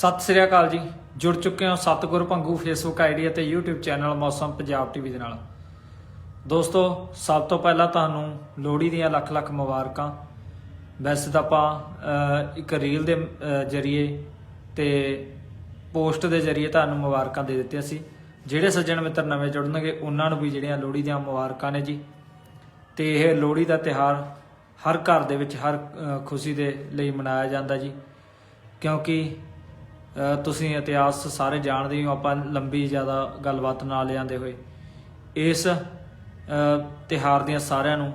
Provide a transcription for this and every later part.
ਸਤਿ ਸ੍ਰੀ ਅਕਾਲ ਜੀ। ਜੁੜ ਚੁੱਕੇ ਹਾਂ ਸਤਗੁਰ ਪੰਗੂ ਫੇਸਬੁੱਕ ਆਈਡੀ ਅਤੇ YouTube channel Mausam Punjab TV ਦੇ ਨਾਲ। ਦੋਸਤੋ, ਸਭ ਤੋਂ ਪਹਿਲਾਂ ਤੁਹਾਨੂੰ ਲੋਹੜੀ ਦੀਆਂ ਲੱਖ ਲੱਖ ਮੁਬਾਰਕਾਂ। ਵੈਸੇ ਤਾਂ ਆਪਾਂ ਇੱਕ ਰੀਲ ਦੇ ਜਰੀਏ ਤੇ ਪੋਸਟ ਦੇ ਜਰੀਏ ਤੁਹਾਨੂੰ ਮੁਬਾਰਕਾਂ ਦੇ ਦਿੱਤੀਆਂ ਸੀ। ਜਿਹੜੇ ਸੱਜਣ ਮਿੱਤਰ ਨਵੇਂ ਜੁੜਨਗੇ, ਉਹਨਾਂ ਨੂੰ ਵੀ ਜਿਹੜੀਆਂ ਲੋਹੜੀ ਦੀਆਂ ਮੁਬਾਰਕਾਂ ਨੇ ਜੀ। ਤੇ ਇਹ ਲੋਹੜੀ ਦਾ ਤਿਹਾਰ ਹਰ ਘਰ ਦੇ ਵਿੱਚ ਹਰ ਖੁਸ਼ੀ ਦੇ ਲਈ ਮਨਾਇਆ ਜਾਂਦਾ ਜੀ। ਕਿਉਂਕਿ ਤੁਸੀਂ ਇਤਿਹਾਸ ਸਾਰੇ ਜਾਣਦੇ ਹੋ ਆਪਾਂ ਲੰਬੀ ਜ਼ਿਆਦਾ ਗੱਲਬਾਤ ਨਾ ਲਿਆਂਦੇ ਹੋਏ। ਇਸ ਅਹ, ਤਿਉਹਾਰ ਦੀਆਂ ਸਾਰਿਆਂ ਨੂੰ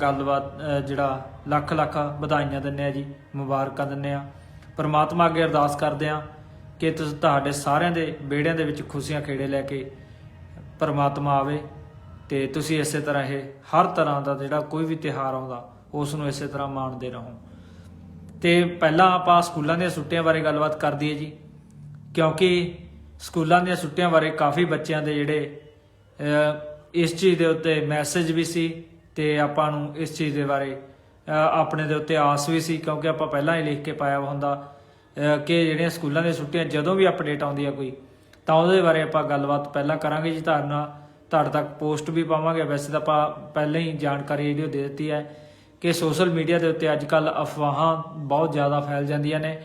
ਗੱਲਬਾਤ ਜਿਹੜਾ ਲੱਖ ਲੱਖ ਵਧਾਈਆਂ ਦਿੰਦੇ ਆ ਜੀ ਮੁਬਾਰਕਾਂ ਦਿੰਦੇ ਆ ਪਰਮਾਤਮਾ ਅੱਗੇ ਅਰਦਾਸ ਕਰਦੇ ਆ ਕਿ ਤੁਸੀਂ ਤੁਹਾਡੇ ਸਾਰਿਆਂ ਦੇ ਵਿਹੜਿਆਂ ਦੇ ਵਿੱਚ ਖੁਸ਼ੀਆਂ ਖੇੜੇ ਲੈ ਕੇ ਪਰਮਾਤਮਾ ਆਵੇ ਤੇ ਤੁਸੀਂ ਇਸੇ ਤਰ੍ਹਾਂ ਇਹ ਹਰ ਤਰ੍ਹਾਂ ਦਾ ਜਿਹੜਾ ਕੋਈ ਵੀ ਤਿਉਹਾਰ ਆਉਂਦਾ ਉਸ ਨੂੰ ਇਸੇ ਤਰ੍ਹਾਂ ਮਾਣਦੇ ਰਹੋ। ਤੇ ਪਹਿਲਾਂ ਆਪਾਂ ਸਕੂਲਾਂ ਦੀਆਂ ਛੁੱਟੀਆਂ ਬਾਰੇ ਗੱਲਬਾਤ ਕਰ ਦਈਏ ਜੀ। ਕਿਉਂਕਿ ਸਕੂਲਾਂ ਦੀਆਂ ਛੁੱਟੀਆਂ ਬਾਰੇ ਕਾਫੀ ਬੱਚਿਆਂ ਦੇ ਜਿਹੜੇ ਇਸ ਚੀਜ਼ ਦੇ ਉੱਤੇ ਮੈਸੇਜ ਵੀ ਸੀ ਤੇ ਆਪਾਂ ਨੂੰ ਇਸ ਚੀਜ਼ ਦੇ ਬਾਰੇ ਆਪਣੇ ਦੇ ਉੱਤੇ ਆਸ ਵੀ ਸੀ ਕਿਉਂਕਿ ਆਪਾਂ ਪਹਿਲਾਂ ਹੀ ਲਿਖ ਕੇ ਪਾਇਆ ਹੁੰਦਾ ਕਿ ਜਿਹੜੀਆਂ ਸਕੂਲਾਂ ਦੀਆਂ ਛੁੱਟੀਆਂ ਜਦੋਂ ਵੀ ਅਪਡੇਟ ਆਉਂਦੀ ਆ ਕੋਈ, ਤਾਂ ਉਹਦੇ ਬਾਰੇ ਆਪਾਂ ਗੱਲਬਾਤ ਪਹਿਲਾਂ ਕਰਾਂਗੇ ਜੀ। ਤੁਹਾਡੇ ਨਾਲ, ਤੁਹਾਡੇ ਤੱਕ ਪੋਸਟ ਵੀ ਪਾਵਾਂਗੇ। ਵੈਸੇ ਤਾਂ ਆਪਾਂ ਪਹਿਲਾਂ ਹੀ ਜਾਣਕਾਰੀ ਇਹਦੀ ਦੇ ਦਿੱਤੀ ਹੈ। ਕਿ ਸੋਸ਼ਲ ਮੀਡੀਆ ਦੇ ਉੱਤੇ ਅੱਜ ਕੱਲ ਅਫਵਾਹਾਂ ਬਹੁਤ ਜ਼ਿਆਦਾ ਫੈਲ ਜਾਂਦੀਆਂ ਨੇ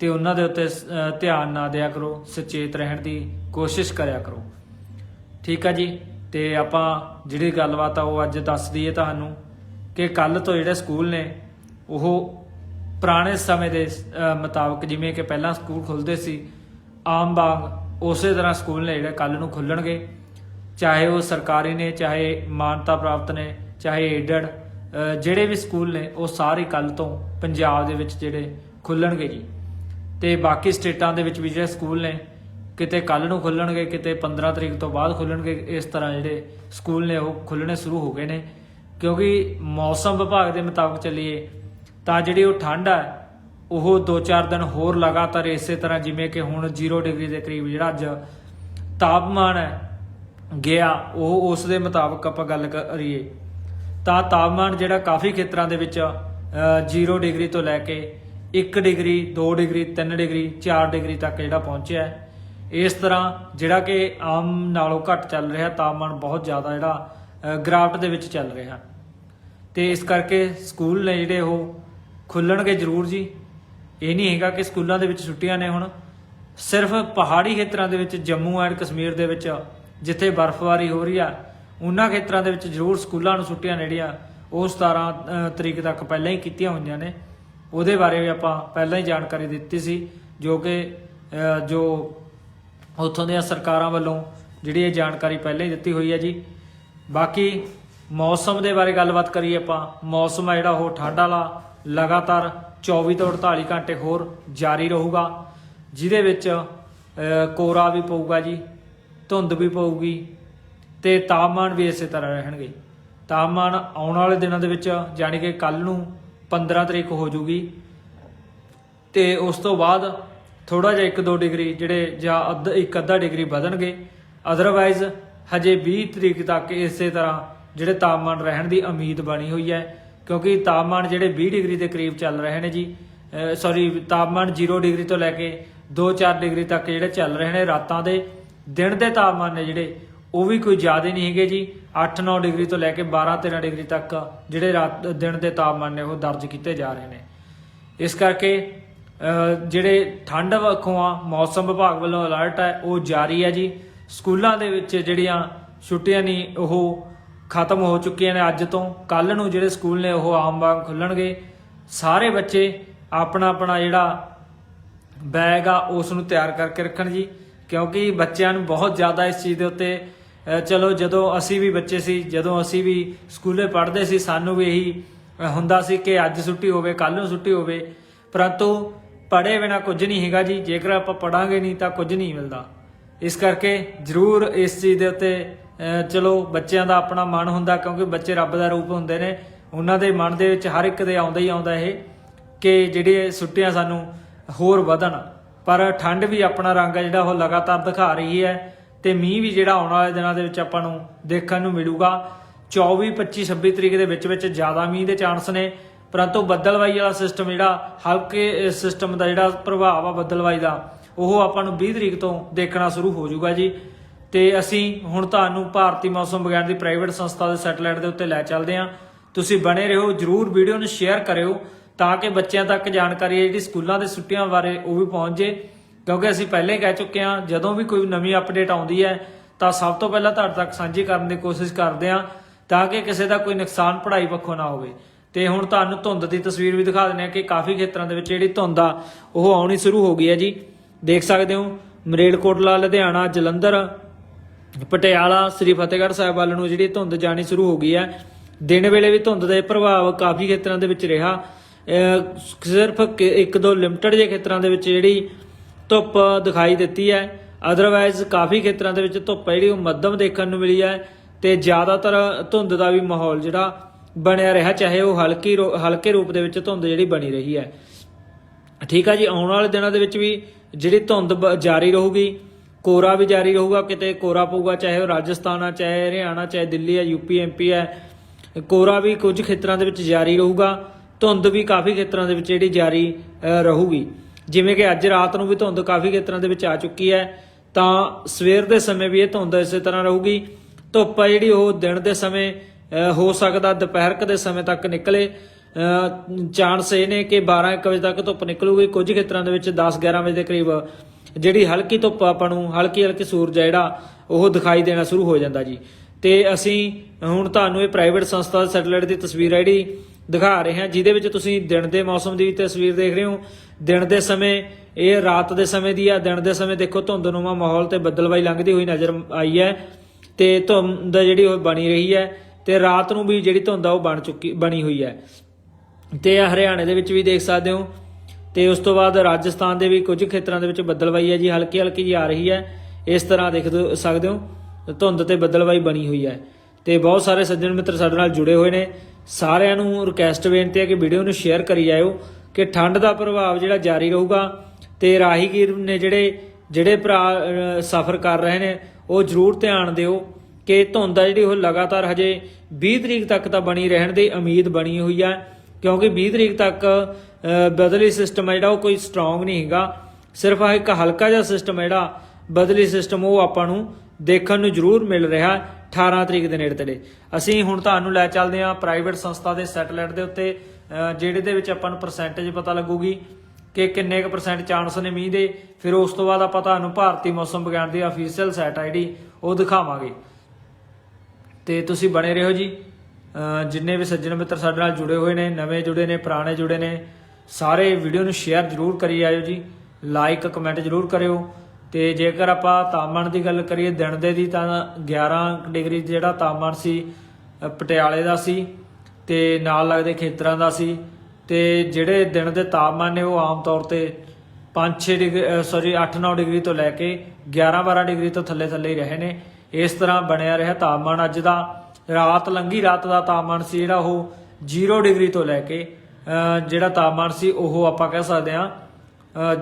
ਤੇ ਉਹਨਾਂ ਦੇ ਉੱਤੇ ਅਹ, ਧਿਆਨ ਨਾ ਦਿਆ ਕਰੋ ਸੁਚੇਤ ਰਹਿਣ ਦੀ ਕੋਸ਼ਿਸ਼ ਕਰਿਆ ਕਰੋ। ਠੀਕ ਆ ਜੀ? ਤੇ ਆਪਾਂ ਜਿਹੜੀ ਗੱਲਬਾਤ ਆ ਉਹ ਅੱਜ ਦੱਸ ਦਈਏ ਤੁਹਾਨੂੰ ਕਿ ਕੱਲ ਤੋਂ ਜਿਹੜੇ ਸਕੂਲ ਨੇ ਉਹ ਪੁਰਾਣੇ ਸਮੇਂ ਦੇ ਮੁਤਾਬਕ ਜਿਵੇਂ ਕਿ ਪਹਿਲਾਂ ਸਕੂਲ ਖੁੱਲਦੇ ਸੀ ਆਮ ਵਾਂਗ ਉਸੇ ਤਰ੍ਹਾਂ ਸਕੂਲ ਨੇ ਜਿਹੜੇ ਕੱਲ ਨੂੰ ਖੁੱਲਣਗੇ ਚਾਹੇ ਉਹ ਸਰਕਾਰੀ ਨੇ ਚਾਹੇ ਮਾਨਤਾ ਪ੍ਰਾਪਤ ਨੇ ਚਾਹੇ ਏਡਡ ਜਿਹੜੇ ਵੀ ਸਕੂਲ ਨੇ, ਉਹ ਸਾਰੇ ਕੱਲ ਤੋਂ ਪੰਜਾਬ ਦੇ ਵਿੱਚ ਜਿਹੜੇ ਖੁੱਲਣਗੇ ਜੀ। ਤੇ ਬਾਕੀ ਸਟੇਟਾਂ ਦੇ ਵਿੱਚ ਵੀ ਜਿਹੜੇ ਸਕੂਲ ਨੇ, ਕਿਤੇ ਕੱਲ ਨੂੰ ਖੁੱਲਣਗੇ, ਕਿਤੇ 15 ਤਰੀਕ ਤੋਂ ਬਾਅਦ ਖੁੱਲਣਗੇ, ਇਸ ਤਰ੍ਹਾਂ ਜਿਹੜੇ ਸਕੂਲ ਨੇ, ਉਹ ਖੁੱਲਣੇ ਸ਼ੁਰੂ ਹੋ ਗਏ ਨੇ। ਕਿਉਂਕਿ ਮੌਸਮ ਵਿਭਾਗ ਦੇ ਮੁਤਾਬਕ ਚੱਲੀਏ, ਤਾਂ ਜਿਹੜੀ ਉਹ ਠੰਡ ਹੈ ਉਹ 2-4 ਦਿਨ ਹੋਰ ਲਗਾਤਾਰ ਇਸੇ ਤਰ੍ਹਾਂ ਜਿਵੇਂ ਕਿ ਹੁਣ 0 ਡਿਗਰੀ ਦੇ ਕਰੀਬ ਜਿਹੜਾ ਅੱਜ ਤਾਪਮਾਨ ਹੈ, ਗਿਆ, ਉਹ ਉਸ ਦੇ ਮੁਤਾਬਕ ਆਪਾਂ ਗੱਲ ਕਰੀਏ। ਤਾਂ ਤਾਪਮਾਨ ਜਿਹੜਾ ਕਾਫੀ ਖੇਤਰਾਂ ਦੇ ਵਿੱਚ 0 ਡਿਗਰੀ ਤੋਂ ਲੈ ਕੇ 1 ਡਿਗਰੀ 2 ਡਿਗਰੀ 3 ਡਿਗਰੀ 4 ਡਿਗਰੀ ਤੱਕ ਜਿਹੜਾ ਪਹੁੰਚਿਆ ਹੈ। ਇਸ ਤਰ੍ਹਾਂ ਜਿਹੜਾ ਕਿ ਆਮ ਨਾਲੋਂ ਘੱਟ ਚੱਲ ਰਿਹਾ ਤਾਪਮਾਨ ਬਹੁਤ ਜ਼ਿਆਦਾ ਜਿਹੜਾ ਅ, ਗ੍ਰਾਫਟ ਦੇ ਵਿੱਚ ਚੱਲ ਰਿਹਾ। ਤੇ ਇਸ ਕਰਕੇ ਸਕੂਲ ਨੇ ਜਿਹੜੇ ਉਹ ਖੁੱਲਣਗੇ ਜ਼ਰੂਰ ਜੀ। ਇਹ ਨਹੀਂ ਹੈਗਾ ਕਿ ਸਕੂਲਾਂ ਦੇ ਵਿੱਚ ਛੁੱਟੀਆਂ ਨੇ ਹੁਣ। ਸਿਰਫ ਪਹਾੜੀ ਖੇਤਰਾਂ ਦੇ ਵਿੱਚ ਜੰਮੂ ਐਂਡ ਕਸ਼ਮੀਰ ਦੇ ਵਿੱਚ ਜਿੱਥੇ ਬਰਫ਼ਬਾਰੀ ਹੋ ਰਹੀ ਆ ਉਹਨਾਂ ਖੇਤਰਾਂ ਦੇ ਵਿੱਚ ਜ਼ਰੂਰ ਸਕੂਲਾਂ ਨੂੰ ਛੁੱਟੀਆਂ ਜਿਹੜੀਆਂ ਉਹ 17 ਅ, ਤਰੀਕ ਤੱਕ ਪਹਿਲਾਂ ਹੀ ਕੀਤੀਆਂ ਹੋਈਆਂ ਨੇ। ਉਹਦੇ ਬਾਰੇ ਵੀ ਆਪਾਂ ਪਹਿਲਾਂ ਹੀ ਜਾਣਕਾਰੀ ਦਿੱਤੀ ਸੀ ਜੋ ਕਿ ਜੋ ਉੱਥੋਂ ਦੀਆਂ ਸਰਕਾਰਾਂ ਵੱਲੋਂ ਜਿਹੜੀ ਇਹ ਜਾਣਕਾਰੀ ਪਹਿਲਾਂ ਹੀ ਦਿੱਤੀ ਹੋਈ ਹੈ ਜੀ। ਬਾਕੀ ਮੌਸਮ ਦੇ ਬਾਰੇ ਗੱਲਬਾਤ ਕਰੀਏ ਆਪਾਂ। ਮੌਸਮ ਆ ਜਿਹੜਾ ਉਹ ਠੰਡ ਵਾਲਾ ਲਗਾਤਾਰ 24 ਤੋਂ 48 ਘੰਟੇ ਹੋਰ ਜਾਰੀ ਰਹੂਗਾ ਜਿਹਦੇ ਵਿੱਚ ਕੋਰਾ ਵੀ ਪਊਗਾ ਜੀ ਧੁੰਦ ਵੀ ਪਊਗੀ ਤੇ ਤਾਪਮਾਨ ਵੀ ਇਸੇ ਤਰ੍ਹਾਂ ਰਹਿਣਗੇ। ਤਾਪਮਾਨ ਆਉਣ ਵਾਲੇ ਦਿਨਾਂ ਦੇ ਵਿੱਚ, ਜਾਣੀ ਕਿ ਕੱਲ ਨੂੰ 15 ਤਰੀਕ ਹੋ ਜੂਗੀ। ਤੇ ਉਸ ਤੋਂ ਬਾਅਦ ਥੋੜਾ ਜਿਹਾ 1-2 ਡਿਗਰੀ ਜਿਹੜੇ ਜਾਂ ਅੱਧ, ਇੱਕ ਅੱਧਾ ਡਿਗਰੀ ਵਧਣਗੇ। ਅਦਰਵਾਈਜ਼ ਹਜੇ 20 ਤਰੀਕ ਤੱਕ ਇਸੇ ਤਰ੍ਹਾਂ ਜਿਹੜੇ ਤਾਪਮਾਨ ਰਹਿਣ ਦੀ ਉਮੀਦ ਬਣੀ ਹੋਈ ਹੈ। ਕਿਉਂਕਿ ਤਾਪਮਾਨ ਜਿਹੜੇ 20 ਡਿਗਰੀ ਦੇ ਕਰੀਬ ਚੱਲ ਰਹੇ ਨੇ ਜੀ ਸੌਰੀ ਤਾਪਮਾਨ 0 ਡਿਗਰੀ ਤੋਂ ਲੈ ਕੇ 2-4 ਡਿਗਰੀ ਤੱਕ ਜਿਹੜੇ ਚੱਲ ਰਹੇ ਨੇ ਰਾਤਾਂ ਦੇ, ਦਿਨ ਦੇ ਤਾਪਮਾਨ ਨੇ ਜਿਹੜੇ ਉਹ ਵੀ ਕੋਈ ਜ਼ਿਆਦਾ ਨਹੀਂ ਹੈਗੇ ਜੀ। 8-9 ਡਿਗਰੀ ਤੋਂ ਲੈ ਕੇ 12-13 ਡਿਗਰੀ ਤੱਕ ਜਿਹੜੇ ਰਾਤ ਦਿਨ ਦੇ ਤਾਪਮਾਨ ਨੇ ਉਹ ਦਰਜ ਕੀਤੇ ਜਾ ਰਹੇ ਨੇ। ਇਸ ਕਰਕੇ ਜਿਹੜੇ ਠੰਡ ਵੱਖੋਂ ਆ, ਮੌਸਮ ਵਿਭਾਗ ਵੱਲੋਂ ਅਲਰਟ ਹੈ, ਉਹ ਜਾਰੀ ਹੈ ਜੀ। ਸਕੂਲਾਂ ਦੇ ਵਿੱਚ ਜਿਹੜੀਆਂ ਛੁੱਟੀਆਂ ਨਹੀਂ ਉਹ ਖਤਮ ਹੋ ਚੁੱਕੀਆਂ ਨੇ ਅੱਜ ਤੋਂ। ਕੱਲ ਨੂੰ ਜਿਹੜੇ ਸਕੂਲ ਨੇ, ਉਹ ਆਮ ਵਾਂਗ ਖੁੱਲਣਗੇ। ਸਾਰੇ ਬੱਚੇ ਆਪਣਾ ਆਪਣਾ ਜਿਹੜਾ ਬੈਗ ਆ, ਉਸ ਨੂੰ ਤਿਆਰ ਕਰਕੇ ਰੱਖਣ ਜੀ। ਕਿਉਂਕਿ ਬੱਚਿਆਂ ਨੂੰ ਬਹੁਤ ਜ਼ਿਆਦਾ ਇਸ ਚੀਜ਼ ਦੇ ਉੱਤੇ ਚਲੋ ਜਦੋਂ ਅਸੀਂ ਵੀ ਬੱਚੇ ਸੀ, ਜਦੋਂ ਅਸੀਂ ਵੀ ਸਕੂਲੇ ਪੜ੍ਹਦੇ ਸੀ, ਸਾਨੂੰ ਵੀ ਇਹੀ ਹੁੰਦਾ ਸੀ ਕਿ ਅੱਜ ਛੁੱਟੀ ਹੋਵੇ ਕੱਲ ਨੂੰ ਛੁੱਟੀ ਹੋਵੇ। ਪਰੰਤੂ ਪੜ੍ਹੇ ਬਿਨਾ ਕੁਝ ਨਹੀਂ ਹੈਗਾ ਜੀ, ਜੇਕਰ ਆਪਾਂ ਪੜਾਂਗੇ ਨਹੀਂ ਤਾਂ ਕੁਝ ਨਹੀਂ ਮਿਲਦਾ। ਇਸ ਕਰਕੇ ਜ਼ਰੂਰ ਇਸ ਚੀਜ਼ ਦੇ ਉੱਤੇ ਚਲੋ ਬੱਚਿਆਂ ਦਾ ਆਪਣਾ ਮਨ ਹੁੰਦਾ, ਕਿਉਂਕਿ ਬੱਚੇ ਰੱਬ ਦਾ ਰੂਪ ਹੁੰਦੇ ਨੇ। ਉਹਨਾਂ ਦੇ ਮਨ ਦੇ ਵਿੱਚ ਹਰ ਇੱਕ ਦੇ ਆਉਂਦਾ ਹੀ ਆਉਂਦਾ ਇਹ, ਕਿ ਜਿਹੜੇ ਛੁੱਟੀਆਂ ਸਾਨੂੰ ਹੋਰ ਵਧਣ। ਪਰ ਠੰਡ ਵੀ ਆਪਣਾ ਰੰਗ ਹੈ ਜਿਹੜਾ ਉਹ ਲਗਾਤਾਰ ਦਿਖਾ ਰਹੀ ਹੈ। ਤੇ ਮੀਂਹ ਵੀ ਜਿਹੜਾ ਆਉਣ ਵਾਲੇ ਦਿਨਾਂ ਦੇ ਵਿੱਚ ਆਪਾਂ ਨੂੰ ਦੇਖਣ ਨੂੰ ਮਿਲੂਗਾ। 24 25 26 ਤਰੀਕ ਦੇ ਵਿੱਚ ਵਿੱਚ ਜ਼ਿਆਦਾ ਮੀਂਹ ਦੇ ਚਾਂਸ ਨੇ। ਪਰੰਤੂ ਬੱਦਲਵਾਈ ਵਾਲਾ ਸਿਸਟਮ ਜਿਹੜਾ, ਹਲਕੇ ਸਿਸਟਮ ਦਾ ਜਿਹੜਾ ਪ੍ਰਭਾਵ ਆ ਬੱਦਲਵਾਈ ਦਾ, ਉਹ ਆਪਾਂ ਨੂੰ 20 ਤਰੀਕ ਤੋਂ ਦੇਖਣਾ ਸ਼ੁਰੂ ਹੋ ਜਾਊਗਾ ਜੀ। ਤੇ ਅਸੀਂ ਹੁਣ ਤੁਹਾਨੂੰ ਭਾਰਤੀ ਮੌਸਮ ਵਿਗਿਆਨ ਦੀ ਪ੍ਰਾਈਵੇਟ ਸੰਸਥਾ ਦੇ ਸੈਟੇਲਾਈਟ ਦੇ ਉੱਤੇ ਲੈ ਚੱਲਦੇ ਹਾਂ। ਤੁਸੀਂ ਬਣੇ ਰਹੋ, ਜਰੂਰ ਵੀਡੀਓ ਨੂੰ ਸ਼ੇਅਰ ਕਰਿਓ, ਤਾਂ ਕਿ ਬੱਚਿਆਂ ਤੱਕ ਜਾਣਕਾਰੀ ਹੈ ਜਿਹੜੀ ਸਕੂਲਾਂ ਦੇ ਛੁੱਟੀਆਂ ਬਾਰੇ ਉਹ ਵੀ ਪਹੁੰਚ ਜੇ। ਕਿਉਂਕਿ ਅਸੀਂ ਪਹਿਲਾਂ ਹੀ ਕਹਿ ਚੁੱਕੇ ਹਾਂ, ਜਦੋਂ ਵੀ ਕੋਈ ਨਵੀਂ ਅਪਡੇਟ ਆਉਂਦੀ ਹੈ, ਤਾਂ ਸਭ ਤੋਂ ਪਹਿਲਾਂ ਤੁਹਾਡੇ ਤੱਕ ਸਾਂਝੀ ਕਰਨ ਦੀ ਕੋਸ਼ਿਸ਼ ਕਰਦੇ ਹਾਂ, ਤਾਂ ਕਿ ਕਿਸੇ ਦਾ ਕੋਈ ਨੁਕਸਾਨ ਪੜ੍ਹਾਈ ਪੱਖੋਂ ਨਾ ਹੋਵੇ। ਤੇ ਹੁਣ ਤੁਹਾਨੂੰ ਧੁੰਦ ਦੀ ਤਸਵੀਰ ਵੀ ਦਿਖਾ ਦਿੰਦੇ ਹਾਂ ਕਿ ਕਾਫੀ ਖੇਤਰਾਂ ਦੇ ਵਿੱਚ ਜਿਹੜੀ ਧੁੰਦ ਆ, ਉਹ ਆਉਣੀ ਸ਼ੁਰੂ ਹੋ ਗਈ ਹੈ ਜੀ। ਦੇਖ ਸਕਦੇ ਹੋ, ਮਰੇਲਕੋਟਲਾ, ਲੁਧਿਆਣਾ, ਜਲੰਧਰ, ਪਟਿਆਲਾ, ਸ੍ਰੀ ਫਤਿਹਗੜ੍ਹ ਸਾਹਿਬ ਵੱਲ ਨੂੰ ਜਿਹੜੀ ਧੁੰਦ ਜਾਣੀ ਸ਼ੁਰੂ ਹੋ ਗਈ ਹੈ। ਦਿਨ ਵੇਲੇ ਵੀ ਧੁੰਦ ਦੇ ਪ੍ਰਭਾਵ ਕਾਫੀ ਖੇਤਰਾਂ ਦੇ ਵਿੱਚ ਰਿਹਾ। ਸਿਰਫ ਇੱਕ ਦੋ ਲਿਮਟਿਡ ਜਿਹੇ ਖੇਤਰਾਂ ਦੇ ਵਿੱਚ ਜਿਹੜੀ ਧੁੱਪ ਦਿਖਾਈ ਦਿੱਤੀ ਹੈ। ਅਦਰਵਾਈਜ਼ ਕਾਫੀ ਖੇਤਰਾਂ ਦੇ ਵਿੱਚ ਧੁੱਪ ਹੈ ਜਿਹੜੀ ਉਹ ਮੱਧਮ ਦੇਖਣ ਨੂੰ ਮਿਲੀ ਹੈ ਤੇ ਜ਼ਿਆਦਾਤਰ ਧੁੰਦ ਦਾ ਵੀ ਮਾਹੌਲ ਜਿਹੜਾ ਬਣਿਆ ਰਿਹਾ ਚਾਹੇ ਉਹ ਹਲਕੀ ਰੋ- ਹਲਕੇ ਰੂਪ ਦੇ ਵਿੱਚ ਧੁੰਦ ਜਿਹੜੀ ਬਣੀ ਰਹੀ ਹੈ। ਠੀਕ ਆ ਜੀ ਆਉਣ ਵਾਲੇ ਦਿਨਾਂ ਦੇ ਵਿੱਚ ਵੀ ਜਿਹੜੀ ਧੁੰਦ ਬ- ਜਾਰੀ ਰਹੂਗੀ ਕੋਰਾ ਵੀ ਜਾਰੀ ਰਹੂਗਾ ਕਿਤੇ ਕੋਰਾ ਪਊਗਾ ਚਾਹੇ ਉਹ ਰਾਜਸਥਾਨ ਆ ਚਾਹੇ ਹਰਿਆਣਾ ਚਾਹੇ ਦਿੱਲੀ ਆ ਯੂਪੀ ਐਮਪੀ ਹੈ ਕੋਰਾ ਵੀ ਕੁਝ ਖੇਤਰਾਂ ਦੇ ਵਿੱਚ ਜਾਰੀ ਰਹੂਗਾ ਧੁੰਦ ਵੀ ਕਾਫੀ ਖੇਤਰਾਂ ਦੇ ਵਿੱਚ ਜਿਹੜੀ ਜਾਰੀ ਅ, ਰਹੂਗੀ। ਜਿਵੇਂ ਕਿ ਅੱਜ ਰਾਤ ਨੂੰ ਵੀ ਧੁੰਦ ਕਾਫੀ ਖੇਤਰਾਂ ਦੇ ਵਿੱਚ ਆ ਚੁੱਕੀ ਹੈ, ਤਾਂ ਸਵੇਰ ਦੇ ਸਮੇਂ ਵੀ ਇਹ ਧੁੰਦ ਇਸੇ ਤਰ੍ਹਾਂ ਰਹੂਗੀ। ਧੁੱਪ ਆ ਜਿਹੜੀ ਉਹ ਦਿਨ ਦੇ ਸਮੇਂ ਹੋ ਸਕਦਾ ਦੁਪਹਿਰਕ ਦੇ ਸਮੇਂ ਤੱਕ ਨਿਕਲੇ। ਚਾਂਸ ਇਹ ਨੇ ਕਿ 12 1 ਵਜੇ ਤੱਕ ਧੁੱਪ ਨਿਕਲੂਗੀ। ਕੁਝ ਖੇਤਰਾਂ ਦੇ ਵਿੱਚ 10 11 ਵਜੇ ਦੇ ਕਰੀਬ ਜਿਹੜੀ ਹਲਕੀ ਧੁੱਪ ਆਪਾਂ ਨੂੰ, ਹਲਕੀ ਹਲਕੀ ਸੂਰਜ ਹੈ ਜਿਹੜਾ, ਉਹ ਦਿਖਾਈ ਦੇਣਾ ਸ਼ੁਰੂ ਹੋ ਜਾਂਦਾ ਜੀ। ਤੇ ਅਸੀਂ ਹੁਣ ਤੁਹਾਨੂੰ ਇਹ ਪ੍ਰਾਈਵੇਟ ਸੰਸਥਾ ਦੇ ਸੈਟੇਲਾਈਟ ਦੀ ਤਸਵੀਰ ਹੈ ਜਿਹੜੀ ਦਿਖਾ ਰਹੇ ਹਾਂ, ਜਿਹਦੇ ਵਿੱਚ ਤੁਸੀਂ ਦਿਨ ਦੇ ਮੌਸਮ ਦੀ ਵੀ ਤਸਵੀਰ ਦੇਖ ਰਹੇ ਹੋ। ਦਿਨ ਦੇ ਸਮੇਂ, ਇਹ ਰਾਤ ਦੇ ਸਮੇਂ ਦੀ ਆ, ਦਿਨ ਦੇ ਸਮੇਂ ਦੇਖੋ ਧੁੰਦਨੁਮਾ ਮਾਹੌਲ ਤੇ ਬੱਦਲਵਾਈ ਲੰਘਦੀ ਹੋਈ ਨਜ਼ਰ ਆਈ ਹੈ ਤੇ ਧੁੰਦ ਜਿਹੜੀ ਉਹ ਬਣੀ ਰਹੀ ਹੈ ਤੇ ਰਾਤ ਨੂੰ ਵੀ ਜਿਹੜੀ ਧੁੰਦ ਆ ਉਹ ਬਣ ਚੁੱਕੀ, ਬਣੀ ਹੋਈ ਹੈ। ਤੇ ਇਹ ਹਰਿਆਣੇ ਦੇ ਵਿੱਚ ਵੀ ਦੇਖ ਸਕਦੇ ਹੋ ਤੇ ਉਸ ਤੋਂ ਬਾਅਦ ਰਾਜਸਥਾਨ ਦੇ ਵੀ ਕੁਝ ਖੇਤਰਾਂ ਦੇ ਵਿੱਚ ਬੱਦਲਵਾਈ ਹੈ ਜੀ ਹਲਕੀ ਹਲਕੀ ਜੀ ਆ ਰਹੀ ਹੈ। ਇਸ ਤਰ੍ਹਾਂ ਦੇਖ ਸਕਦੇ ਹੋ, ਧੁੰਦ ਤੇ ਬੱਦਲਵਾਈ ਬਣੀ ਹੋਈ ਹੈ। ਤੇ ਬਹੁਤ ਸਾਰੇ ਸੱਜਣ ਮਿੱਤਰ ਸਾਡੇ ਨਾਲ ਜੁੜੇ ਹੋਏ ਨੇ। ਸਾਰਿਆਂ ਨੂੰ ਰਿਕਵੈਸਟ ਬੇਨਤੀ ਹੈ ਕਿ ਵੀਡੀਓ ਨੂੰ ਸ਼ੇਅਰ ਕਰੀ ਜਾਇਓ। ਕਿ ਠੰਡ ਦਾ ਪ੍ਰਭਾਵ ਜਿਹੜਾ ਜਾਰੀ ਰਹੂਗਾ ਤੇ ਰਾਹੀਗੀਰ ਨੇ ਜਿਹੜੇ ਜਿਹੜੇ ਭਰਾ ਸਫ਼ਰ ਕਰ ਰਹੇ ਨੇ, ਉਹ ਜ਼ਰੂਰ ਧਿਆਨ ਦਿਓ ਕਿ ਧੁੰਦ ਆ ਜਿਹੜੀ ਉਹ ਲਗਾਤਾਰ ਹਜੇ 20 ਤਰੀਕ ਤੱਕ ਤਾਂ ਬਣੀ ਰਹਿਣ ਦੀ ਉਮੀਦ ਬਣੀ ਹੋਈ ਹੈ ਕਿਉਂਕਿ 20 ਤਰੀਕ ਤੱਕ ਬਦਲੀ ਸਿਸਟਮ ਹੈ ਜਿਹੜਾ ਉਹ ਕੋਈ ਸਟਰੋਂਗ ਨਹੀਂ ਹੈਗਾ। ਸਿਰਫ ਆ ਇੱਕ ਹਲਕਾ ਜਿਹਾ ਸਿਸਟਮ ਹੈ ਜਿਹੜਾ ਬਦਲੀ ਸਿਸਟਮ ਉਹ ਆਪਾਂ ਨੂੰ ਦੇਖਣ ਨੂੰ ਜ਼ਰੂਰ ਮਿਲ ਰਿਹਾ 18 ਤਰੀਕ ਦੇ ਨੇੜੇ ਤੇੜੇ। ਅਸੀਂ ਹੁਣ ਤੁਹਾਨੂੰ ਲੈ ਚੱਲਦੇ ਹਾਂ ਪ੍ਰਾਈਵੇਟ ਸੰਸਥਾ ਦੇ ਸੈਟੇਲਾਈਟ ਦੇ ਉੱਤੇ। ਜਿਹੜੇ ਦੇ ਵਿੱਚ ਆਪਾਂ ਨੂੰ ਪਰਸੈਂਟੇਜ ਪਤਾ ਲੱਗੂਗੀ ਕਿ ਕਿੰਨੇ ਕੁ ਪਰਸੈਂਟ ਚਾਂਸ ਨੇ ਮੀਂਹ ਦੇ, ਫਿਰ ਉਸ ਤੋਂ ਬਾਅਦ ਆਪਾਂ ਤੁਹਾਨੂੰ ਭਾਰਤੀ ਮੌਸਮ ਵਿਗਿਆਨ ਦੀ ਅਫੀਸ਼ੀਅਲ ਸਾਈਟ ਆਈਡੀ ਉਹ ਦਿਖਾਵਾਂਗੇ। ਤੇ ਤੁਸੀਂ ਬਣੇ ਰਹੋ ਜੀ। ਜਿੰਨੇ ਵੀ ਸੱਜਣ ਮਿੱਤਰ ਸਾਡੇ ਨਾਲ ਜੁੜੇ ਹੋਏ ਨੇ, ਨਵੇਂ ਜੁੜੇ ਨੇ, ਪੁਰਾਣੇ ਜੁੜੇ ਨੇ, ਸਾਰੇ ਵੀਡੀਓ ਨੂੰ ਸ਼ੇਅਰ ਜਰੂਰ ਕਰੀ ਆਇਓ ਜੀ। ਲਾਈਕ ਕਮੈਂਟ ਜਰੂਰ ਕਰਿਓ। ਤੇ ਜੇਕਰ ਆਪਾਂ ਤਾਪਮਾਨ ਦੀ ਗੱਲ ਕਰੀਏ, ਦਿਨ ਦੇ ਦੀ ਤਾਂ 11 ਡਿਗਰੀ ਜਿਹੜਾ ਤਾਪਮਾਨ ਸੀ ਪਟਿਆਲੇ ਦਾ ਸੀ ਤੇ ਨਾਲ ਲੱਗਦੇ ਖੇਤਰਾਂ ਦਾ ਸੀ ਤੇ ਜਿਹੜੇ ਦਿਨ ਦੇ ਤਾਪਮਾਨ ਨੇ ਉਹ ਆਮ ਤੌਰ ਤੇ 5-6 ਡਿਗਰੀ ਸੌਰੀ 8-9 ਡਿਗਰੀ ਤੋਂ ਲੈ ਕੇ 11-12 ਡਿਗਰੀ ਤੋਂ ਥੱਲੇ ਥੱਲੇ ਹੀ ਰਹੇ ਨੇ। ਇਸ ਤਰ੍ਹਾਂ ਬਣਿਆ ਰਿਹਾ ਤਾਪਮਾਨ। ਅੱਜ ਦਾ ਰਾਤ ਲੰਗੀ ਰਾਤ ਦਾ ਤਾਪਮਾਨ ਸੀ ਜਿਹੜਾ ਉਹ 0 ਡਿਗਰੀ ਤੋਂ ਲੈ ਕੇ ਜਿਹੜਾ ਤਾਪਮਾਨ ਸੀ ਉਹ ਆਪਾਂ ਕਹਿ ਸਕਦੇ ਹਾਂ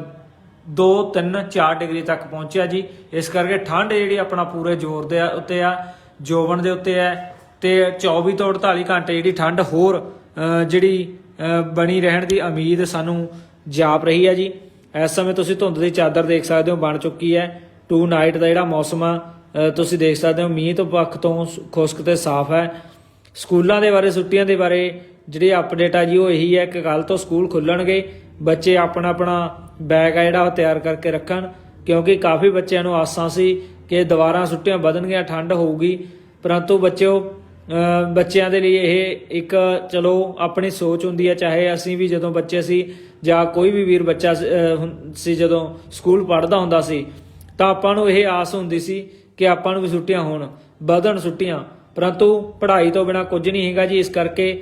2 3 4 ਡਿਗਰੀ ਤੱਕ ਪਹੁੰਚਿਆ ਜੀ। ਇਸ ਕਰਕੇ ਠੰਡ ਜਿਹੜੀ ਆਪਣਾ ਪੂਰੇ ਜ਼ੋਰ ਦੇ ਉੱਤੇ ਆ, ਜੋਵਨ ਦੇ ਉੱਤੇ ਹੈ ਤੇ 24 ਤੋਂ 48 ਘੰਟੇ ਜਿਹੜੀ ਠੰਡ ਹੋਰ ਜਿਹੜੀ ਬਣੀ ਰਹਿਣ ਦੀ ਉਮੀਦ ਸਾਨੂੰ ਜਾਪ ਰਹੀ ਹੈ ਜੀ। ਇਸ ਸਮੇਂ ਤੁਸੀਂ ਧੁੰਦ ਦੀ ਚਾਦਰ ਦੇਖ ਸਕਦੇ ਹੋ, ਬਣ ਚੁੱਕੀ ਹੈ। ਟੂ ਨਾਈਟ ਦਾ ਜਿਹੜਾ ਮੌਸਮ ਆ ਤੁਸੀਂ ਦੇਖ ਸਕਦੇ ਹੋ, ਮੀਂਹ ਤੋਂ ਪੱਖ ਤੋਂ ਖੁਸ਼ਕ ਤੇ ਸਾਫ਼ ਹੈ। ਸਕੂਲਾਂ ਦੇ ਬਾਰੇ, ਛੁੱਟੀਆਂ ਦੇ ਬਾਰੇ ਜਿਹੜੀ ਅਪਡੇਟ ਆ ਜੀ, ਉਹ ਇਹੀ ਹੈ ਕਿ ਕੱਲ ਤੋਂ ਸਕੂਲ ਖੁੱਲਣਗੇ। ਬੱਚੇ ਆਪਣਾ ਆਪਣਾ ਬੈਗ ਆ ਜਿਹੜਾ, ਉਹ ਤਿਆਰ ਕਰਕੇ ਰੱਖਣ, ਕਿਉਂਕਿ ਕਾਫੀ ਬੱਚਿਆਂ ਨੂੰ ਆਸਾਂ ਸੀ ਕਿ ਦੁਬਾਰਾ ਛੁੱਟੀਆਂ ਵਧਣਗੀਆਂ, ਠੰਡ ਹੋਊਗੀ। ਪਰੰਤੂ ਬੱਚਿਓ ਬੱਚਿਆਂ ਦੇ ਲਈ ਇਹ ਇੱਕ ਚਲੋ ਆਪਣੀ ਸੋਚ ਹੁੰਦੀ ਹੈ ਚਾਹੇ ਅਸੀਂ ਵੀ ਜਦੋਂ ਬੱਚੇ ਸੀ ਜਾਂ ਕੋਈ ਵੀ ਵੀਰ ਬੱਚਾ ਸੀ, ਜਦੋਂ ਸਕੂਲ ਪੜ੍ਹਦਾ ਹੁੰਦਾ ਸੀ ਤਾਂ ਆਪਾਂ ਨੂੰ ਇਹ ਆਸ ਹੁੰਦੀ ਸੀ ਕਿ ਆਪਾਂ ਨੂੰ ਵੀ ਛੁੱਟੀਆਂ ਹੋਣ ਵਧਣ ਛੁੱਟੀਆਂ। ਪਰੰਤੂ ਪੜ੍ਹਾਈ ਤੋਂ ਬਿਨਾ ਕੁਝ ਨਹੀਂ ਹੈਗਾ ਜੀ ਇਸ ਕਰਕੇ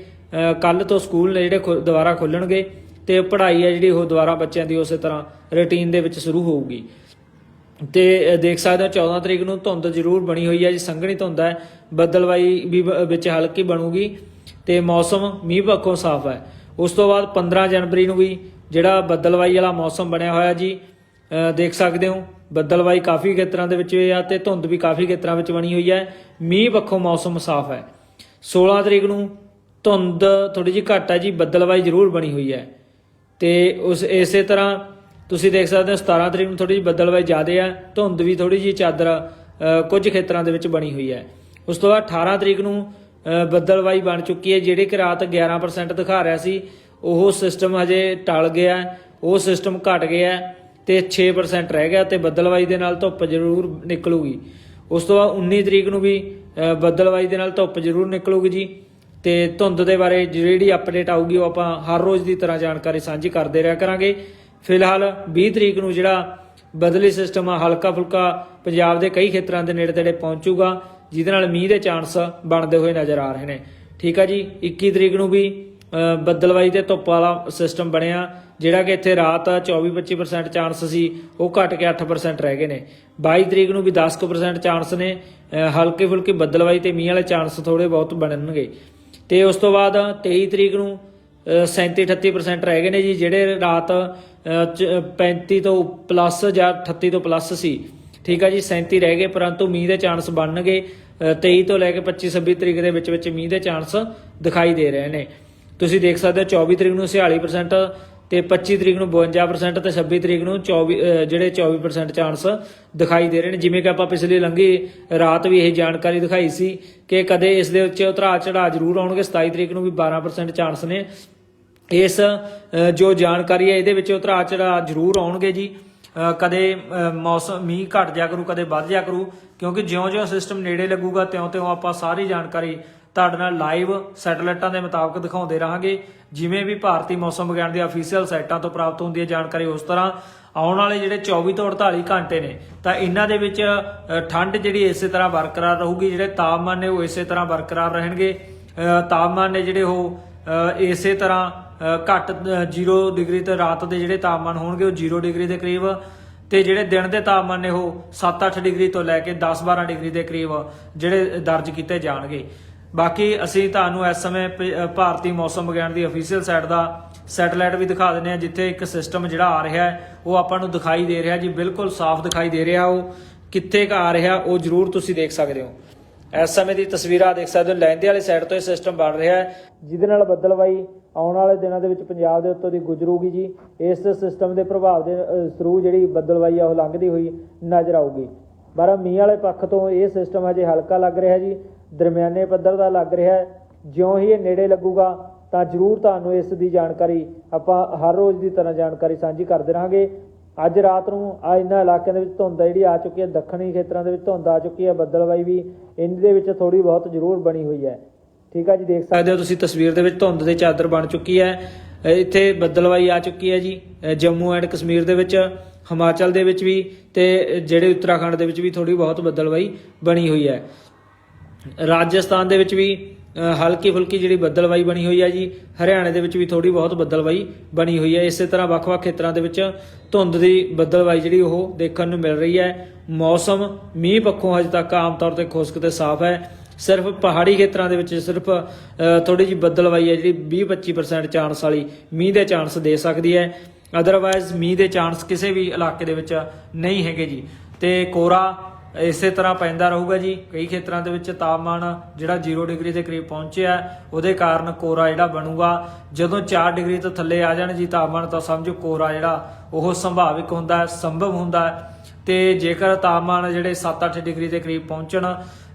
ਕੱਲ ਤੋਂ ਸਕੂਲ ਨੇ ਜਿਹੜੇ ਖੁ- ਦੁਬਾਰਾ ਖੁੱਲਣਗੇ ਤੇ ਪੜ੍ਹਾਈ ਹੈ ਜਿਹੜੀ ਉਹ ਦੁਬਾਰਾ ਬੱਚਿਆਂ ਦੀ ਉਸੇ ਤਰ੍ਹਾਂ ਰੁਟੀਨ ਦੇ ਵਿੱਚ ਸ਼ੁਰੂ ਹੋਊਗੀ। ਤੇ ਦੇਖ ਸਕਦੇ ਹੋ 14 ਤਰੀਕ ਨੂੰ ਧੁੰਦ ਜ਼ਰੂਰ ਬਣੀ ਹੋਈ ਹੈ ਜੀ ਸੰਘਣੀ ਧੁੰਦ ਹੈ ਬੱਦਲਵਾਈ ਵੀ ਬ- ਵਿੱਚ ਹਲਕੀ ਬਣੂਗੀ ਤੇ ਮੌਸਮ ਮੀਂਹ ਪੱਖੋਂ ਸਾਫ਼ ਹੈ। ਉਸ ਤੋਂ ਬਾਅਦ 15 ਜਨਵਰੀ ਨੂੰ ਵੀ ਜਿਹੜਾ ਬੱਦਲਵਾਈ ਵਾਲਾ ਮੌਸਮ ਬਣਿਆ ਹੋਇਆ ਜੀ ਦੇਖ ਸਕਦੇ ਹੋ, ਬੱਦਲਵਾਈ ਕਾਫੀ ਖੇਤਰਾਂ ਦੇ ਵਿੱਚ ਆ ਤੇ ਧੁੰਦ ਵੀ ਕਾਫੀ ਖੇਤਰਾਂ ਵਿੱਚ ਬਣੀ ਹੋਈ ਹੈ। ਮੀਂਹ ਪੱਖੋਂ ਮੌਸਮ ਸਾਫ਼ ਹੈ। 16 ਤਰੀਕ ਨੂੰ ਧੁੰਦ ਥੋੜੀ ਜਿਹੀ ਘੱਟ ਹੈ ਜੀ, ਬੱਦਲਵਾਈ ਜ਼ਰੂਰ ਬਣੀ ਹੋਈ ਹੈ। ਤੇ ਉਸ, ਇਸੇ ਤਰ੍ਹਾਂ ਤੁਸੀਂ ਦੇਖ ਸਕਦੇ ਹੋ 17 ਤਰੀਕ ਨੂੰ ਥੋੜੀ ਜਿਹੀ ਬੱਦਲਵਾਈ ਜ਼ਿਆਦਾ ਹੈ, ਧੁੰਦ ਵੀ ਥੋੜੀ ਜਿਹੀ ਚਾਦਰ ਕੁਝ ਖੇਤਰਾਂ ਦੇ ਵਿੱਚ ਬਣੀ ਹੋਈ ਹੈ। ਉਸ ਤੋਂ ਬਾਅਦ 18 ਤਰੀਕ ਨੂੰ ਅ, ਬੱਦਲਵਾਈ ਬਣ ਚੁੱਕੀ ਹੈ ਜਿਹੜੀ ਕਿ ਰਾਤ 11% ਦਿਖਾ ਰਿਹਾ ਸੀ। ਉਹ ਸਿਸਟਮ ਹਜੇ ਟਲ ਗਿਆ ਉਹ ਸਿਸਟਮ ਘਟ ਗਿਆ ਹੈ ਤੇ 6% ਰਹਿ ਗਿਆ ਤੇ ਬੱਦਲਵਾਈ ਦੇ ਨਾਲ ਧੁੱਪ ਜ਼ਰੂਰ ਨਿਕਲੂਗੀ। ਉਸ ਤੋਂ ਬਾਅਦ 19 ਤਰੀਕ ਨੂੰ ਵੀ ਅ, ਬੱਦਲਵਾਈ ਦੇ ਨਾਲ ਧੁੱਪ ਜ਼ਰੂਰ ਨਿਕਲੂਗੀ ਜੀ ਤੇ ਧੁੰਦ ਦੇ ਬਾਰੇ ਜਿਹੜੀ ਅਪਡੇਟ ਆਊਗੀ ਉਹ ਆਪਾਂ ਹਰ ਰੋਜ਼ ਦੀ ਤਰ੍ਹਾਂ ਜਾਣਕਾਰੀ ਸਾਂਝੀ ਕਰਦੇ ਰਿਹਾ ਕਰਾਂਗੇ। ਫਿਲਹਾਲ 20 ਤਰੀਕ ਨੂੰ ਜਿਹੜਾ ਬਦਲੀ ਸਿਸਟਮ ਆ ਹਲਕਾ ਫੁਲਕਾ ਪੰਜਾਬ ਦੇ ਕਈ ਖੇਤਰਾਂ ਦੇ ਨੇੜੇ ਤੇੜੇ ਪਹੁੰਚੂਗਾ। ਜਿਹਦੇ ਨਾਲ ਮੀਂਹ ਦੇ ਚਾਂਸ ਬਣਦੇ ਹੋਏ ਨਜ਼ਰ ਆ ਰਹੇ ਨੇ। ਠੀਕ ਆ ਜੀ 21 ਤਰੀਕ ਨੂੰ ਵੀ ਬੱਦਲਵਾਈ ਤੇ ਧੁੱਪ ਵਾਲਾ ਸਿਸਟਮ ਬਣਿਆ, ਜਿਹੜਾ ਕਿ ਇੱਥੇ ਰਾਤ 24-25% ਚਾਂਸ ਸੀ, ਉਹ ਘਟ ਕੇ 8% ਰਹਿ ਗਏ ਨੇ। 22 ਤਰੀਕ ਨੂੰ ਵੀ 10% ਚਾਂਸ ਨੇ ਹਲਕੇ ਫੁਲਕੇ ਬੱਦਲਵਾਈ ਤੇ ਮੀਂਹ ਵਾਲੇ ਚਾਂਸ ਥੋੜੇ ਬਹੁਤ ਬਣਨਗੇ। ਤੇ ਉਸ ਤੋਂ ਬਾਅਦ 23 ਤਰੀਕ ਨੂੰ 37-38% ਰਹਿ ਗਏ ਨੇ ਜੀ, ਜਿਹੜੇ ਰਾਤ ਚ- 35 ਤੋਂ ਪਲੱਸ ਜਾਂ 38 ਤੋਂ ਪਲੱਸ ਸੀ। ਠੀਕ ਆ ਜੀ 37 ਰਹਿ ਗਏ ਪਰੰਤੂ ਮੀਂਹ ਦੇ ਚਾਂਸ ਬਣਨਗੇ ਅ, 23 ਤੋਂ ਲੈ ਕੇ 25-26 ਤਰੀਕ ਦੇ ਵਿੱਚ ਵਿੱਚ ਮੀਂਹ ਦੇ ਚਾਂਸ ਦਿਖਾਈ ਦੇ ਰਹੇ ਨੇ। ਤੁਸੀਂ ਦੇਖ ਸਕਦੇ ਹੋ 24 ਤਰੀਕ ਨੂੰ 46% ਤੇ 25 ਤਰੀਕ ਨੂੰ 52% ਤੇ 26 ਤਰੀਕ ਨੂੰ 24 ਜਿਹੜੇ 24% ਚਾਂਸ ਦਿਖਾਈ ਦੇ ਰਹੇ ਨੇ। ਜਿਵੇਂ ਕਿ ਆਪਾਂ ਪਿਛਲੀ ਲੰਘੀ ਰਾਤ ਵੀ ਇਹ ਜਾਣਕਾਰੀ ਦਿਖਾਈ ਸੀ ਕਿ ਕਦੇ ਇਸ ਦੇ ਉੱਤੇ ਉਤਰਾ ਚੜਾ ਜ਼ਰੂਰ ਆਉਣਗੇ। 27 ਤਰੀਕ ਨੂੰ ਵੀ 12% ਚਾਂਸ ਨੇ। ਇਸ ਜੋ ਜਾਣਕਾਰੀ ਹੈ ਇਹਦੇ ਵਿੱਚ ਉਤਰਾ ਚੜਾ ਜ਼ਰੂਰ ਆਉਣਗੇ ਜੀ। ਕਦੇ ਮੌਸਮ, ਮੀਂਹ ਘਟ ਜਾ ਕਰੂ, ਕਦੇ ਵੱਧ ਜਾ ਕਰੂ, ਕਿਉਂਕਿ ਜਿਉਂ-ਜਿਉਂ ਸਿਸਟਮ ਨੇੜੇ ਲੱਗੂਗਾ, ਤਿਉਂ-ਤਿਉਂ ਆਪਾਂ ਸਾਰੀ ਜਾਣਕਾਰੀ ਤੁਹਾਡੇ ਨਾਲ ਲਾਈਵ ਸੈਟਲਾਈਟਾਂ ਦੇ ਮੁਤਾਬਕ ਦਿਖਾਉਂਦੇ ਰਹਾਂਗੇ। ਜਿਵੇਂ ਵੀ ਭਾਰਤੀ ਮੌਸਮ ਵਿਗਿਆਨ ਦੀ ਅਫੀਸ਼ੀਅਲ ਸਾਈਟਾਂ ਤੋਂ ਪ੍ਰਾਪਤ ਹੁੰਦੀ ਹੈ ਜਾਣਕਾਰੀ ਉਸ ਤਰ੍ਹਾਂ। ਆਉਣ ਵਾਲੇ ਜਿਹੜੇ 24 ਤੋਂ 48 ਘੰਟੇ ਨੇ, ਤਾਂ ਇਹਨਾਂ ਦੇ ਵਿੱਚ ਠੰਡ ਜਿਹੜੀ ਇਸੇ ਤਰ੍ਹਾਂ ਬਰਕਰਾਰ ਰਹੂਗੀ, ਜਿਹੜੇ ਤਾਪਮਾਨ ਨੇ ਉਹ ਇਸੇ ਤਰ੍ਹਾਂ ਬਰਕਰਾਰ ਰਹਿਣਗੇ। ਤਾਪਮਾਨ ਨੇ ਜਿਹੜੇ ਉਹ ਇਸੇ ਤਰ੍ਹਾਂ ਘੱਟ 0 ਡਿਗਰੀ ਤੇ ਰਾਤ ਦੇ ਜਿਹੜੇ ਤਾਪਮਾਨ ਹੋਣਗੇ ਉਹ 0 ਡਿਗਰੀ ਦੇ ਕਰੀਬ ਤੇ ਜਿਹੜੇ ਦਿਨ ਦੇ ਤਾਪਮਾਨ ਨੇ ਉਹ 7-8 ਡਿਗਰੀ ਤੋਂ ਲੈ ਕੇ 10-12 ਡਿਗਰੀ ਦੇ ਕਰੀਬ ਜਿਹੜੇ ਦਰਜ ਕੀਤੇ ਜਾਣਗੇ। ਬਾਕੀ ਅਸੀਂ ਤੁਹਾਨੂੰ ਇਸ ਸਮੇਂ ਪ- ਭਾਰਤੀ ਮੌਸਮ ਵਿਗਿਆਨ ਦੀ ਅਫੀਸ਼ੀਅਲ ਸਾਈਟ ਦਾ ਸੈਟੇਲਾਈਟ ਵੀ ਦਿਖਾ ਦਿੰਦੇ ਆ ਜਿੱਥੇ ਇੱਕ ਸਿਸਟਮ ਜਿਹੜਾ ਆ ਰਿਹਾ ਹੈ, ਉਹ ਆਪਾਂ ਨੂੰ ਦਿਖਾਈ ਦੇ ਰਿਹਾ ਜੀ, ਬਿਲਕੁਲ ਸਾਫ਼ ਦਿਖਾਈ ਦੇ ਰਿਹਾ ਉਹ। ਕਿੱਥੇ ਕ ਆ ਰਿਹਾ ਉਹ ਜ਼ਰੂਰ ਤੁਸੀਂ ਦੇਖ ਸਕਦੇ ਹੋ। ਇਸ ਸਮੇਂ ਦੀ ਤਸਵੀਰਾਂ ਦੇਖ ਸਕਦੇ ਹੋ, ਲਹਿੰਦੇ ਵਾਲੀ ਸਾਈਡ ਤੋਂ ਇਹ ਸਿਸਟਮ ਬਣ ਰਿਹਾ ਹੈ, ਜਿਹਦੇ ਨਾਲ ਬੱਦਲਵਾਈ ਆਉਣ ਵਾਲੇ ਦਿਨਾਂ ਦੇ ਵਿੱਚ ਪੰਜਾਬ ਦੇ ਉੱਤੋਂ ਦੀ ਗੁਜ਼ਰੂਗੀ ਜੀ। ਇਸ ਸਿਸਟਮ ਦੇ ਪ੍ਰਭਾਵ ਦੇ ਥਰੂ ਜਿਹੜੀ ਬੱਦਲਵਾਈ ਆ, ਉਹ ਲੰਘਦੀ ਹੋਈ ਨਜ਼ਰ ਆਊਗੀ। ਪਰ ਮੀਂਹ ਵਾਲੇ ਪੱਖ ਤੋਂ ਇਹ ਸਿਸਟਮ ਅਜੇ ਹਲਕਾ ਲੱਗ ਰਿਹਾ ਜੀ, ਦਰਮਿਆਨੇ ਪੱਧਰ ਦਾ ਲੱਗ ਰਿਹਾ ਹੈ। ਜਿਉਂ ਹੀ ਇਹ ਨੇੜੇ ਲੱਗੂਗਾ, ਤਾਂ ਜ਼ਰੂਰ ਤੁਹਾਨੂੰ ਇਸ ਦੀ ਜਾਣਕਾਰੀ ਆਪਾਂ ਹਰ ਰੋਜ਼ ਦੀ ਤਰ੍ਹਾਂ ਜਾਣਕਾਰੀ ਸਾਂਝੀ ਕਰਦੇ ਰਹਾਂਗੇ। ਅੱਜ ਰਾਤ ਨੂੰ ਆ ਇਹਨਾਂ ਇਲਾਕਿਆਂ ਦੇ ਵਿੱਚ ਧੁੰਦ ਜਿਹੜੀ ਆ ਚੁੱਕੀ ਹੈ, ਦੱਖਣੀ ਖੇਤਰਾਂ ਦੇ ਵਿੱਚ ਧੁੰਦ ਆ ਚੁੱਕੀ ਹੈ, ਬੱਦਲਵਾਈ ਵੀ ਇਹਨਾਂ ਦੇ ਵਿੱਚ ਥੋੜੀ ਬਹੁਤ ਜ਼ਰੂਰ ਬਣੀ ਹੋਈ ਹੈ। ਠੀਕ ਆ ਜੀ, ਦੇਖ ਸਕਦੇ ਹੋ ਤੁਸੀਂ ਤਸਵੀਰ ਦੇ ਵਿੱਚ ਧੁੰਦ ਦੇ ਚਾਦਰ ਬਣ ਚੁੱਕੀ ਹੈ। ਇੱਥੇ ਬੱਦਲਵਾਈ ਆ ਚੁੱਕੀ ਹੈ ਜੀ। ਜੰਮੂ ਐਂਡ ਕਸ਼ਮੀਰ ਦੇ ਵਿੱਚ, ਹਿਮਾਚਲ ਦੇ ਵਿੱਚ ਵੀ ਤੇ ਜਿਹੜੇ ਉੱਤਰਾਖੰਡ ਦੇ ਵਿੱਚ ਵੀ ਥੋੜੀ ਬਹੁਤ ਬੱਦਲਵਾਈ ਬਣੀ ਹੋਈ ਹੈ। ਰਾਜਸਥਾਨ ਦੇ ਵਿੱਚ ਵੀ ਹਲਕੀ ਫੁਲਕੀ ਜਿਹੜੀ ਬੱਦਲਵਾਈ ਬਣੀ ਹੋਈ ਹੈ ਜੀ, ਹਰਿਆਣੇ ਦੇ ਵਿੱਚ ਵੀ ਥੋੜੀ ਬਹੁਤ ਬੱਦਲਵਾਈ ਬਣੀ ਹੋਈ ਹੈ ਇਸੇ ਤਰ੍ਹਾਂ ਵੱਖ-ਵੱਖ ਖੇਤਰਾਂ ਦੇ ਵਿੱਚ ਧੁੰਦ ਦੀ ਬੱਦਲਵਾਈ ਜਿਹੜੀ ਉਹ ਦੇਖਣ ਨੂੰ ਮਿਲ ਰਹੀ ਹੈ ਮੌਸਮ, ਮੀਂਹ ਪੱਖੋਂ ਹਜੇ ਤੱਕ ਆਮ ਤੌਰ ਤੇ ਖੁਸ਼ਕ ਤੇ ਸਾਫ਼ ਹੈ। ਸਿਰਫ ਪਹਾੜੀ ਖੇਤਰਾਂ ਦੇ ਵਿੱਚ ਸਿਰਫ ਥੋੜੀ ਜਿਹੀ ਬੱਦਲਵਾਈ ਹੈ ਜਿਹੜੀ 20-25% ਚਾਂਸ ਵਾਲੀ ਮੀਂਹ ਦੇ ਚਾਂਸ ਦੇ ਸਕਦੀ ਹੈ। ਅਦਰਵਾਇਜ਼ ਮੀਂਹ ਦੇ ਚਾਂਸ ਕਿਸੇ ਵੀ ਇਲਾਕੇ ਦੇ ਵਿੱਚ ਨਹੀਂ ਹੈਗੇ ਜੀ। ਤੇ ਕੋਰਾ ਇਸੇ ਤਰ੍ਹਾਂ ਪੈਂਦਾ ਰਹੂਗਾ ਜੀ। ਕਈ ਖੇਤਰਾਂ ਦੇ ਵਿੱਚ ਤਾਪਮਾਨ ਜਿਹੜਾ 0 ਡਿਗਰੀ ਦੇ ਕਰੀਬ ਪਹੁੰਚਿਆ ਉਹਦੇ ਕਾਰਨ ਕੋਰਾ ਜਿਹੜਾ ਬਣੂਗਾ। ਜਦੋਂ 4 ਡਿਗਰੀ ਤੋਂ ਥੱਲੇ ਆ ਜਾਣ ਜੀ ਤਾਪਮਾਨ ਤਾਂ ਸਮਝੋ ਕੋਰਾ ਜਿਹੜਾ ਉਹ ਸੰਭਾਵਿਕ ਹੁੰਦਾ ਸੰਭਵ ਹੁੰਦਾ। ਹੈ ਤੇ ਜੇਕਰ ਤਾਪਮਾਨ ਜਿਹੜੇ 7-8 ਡਿਗਰੀ ਦੇ ਕਰੀਬ ਪਹੁੰਚਣ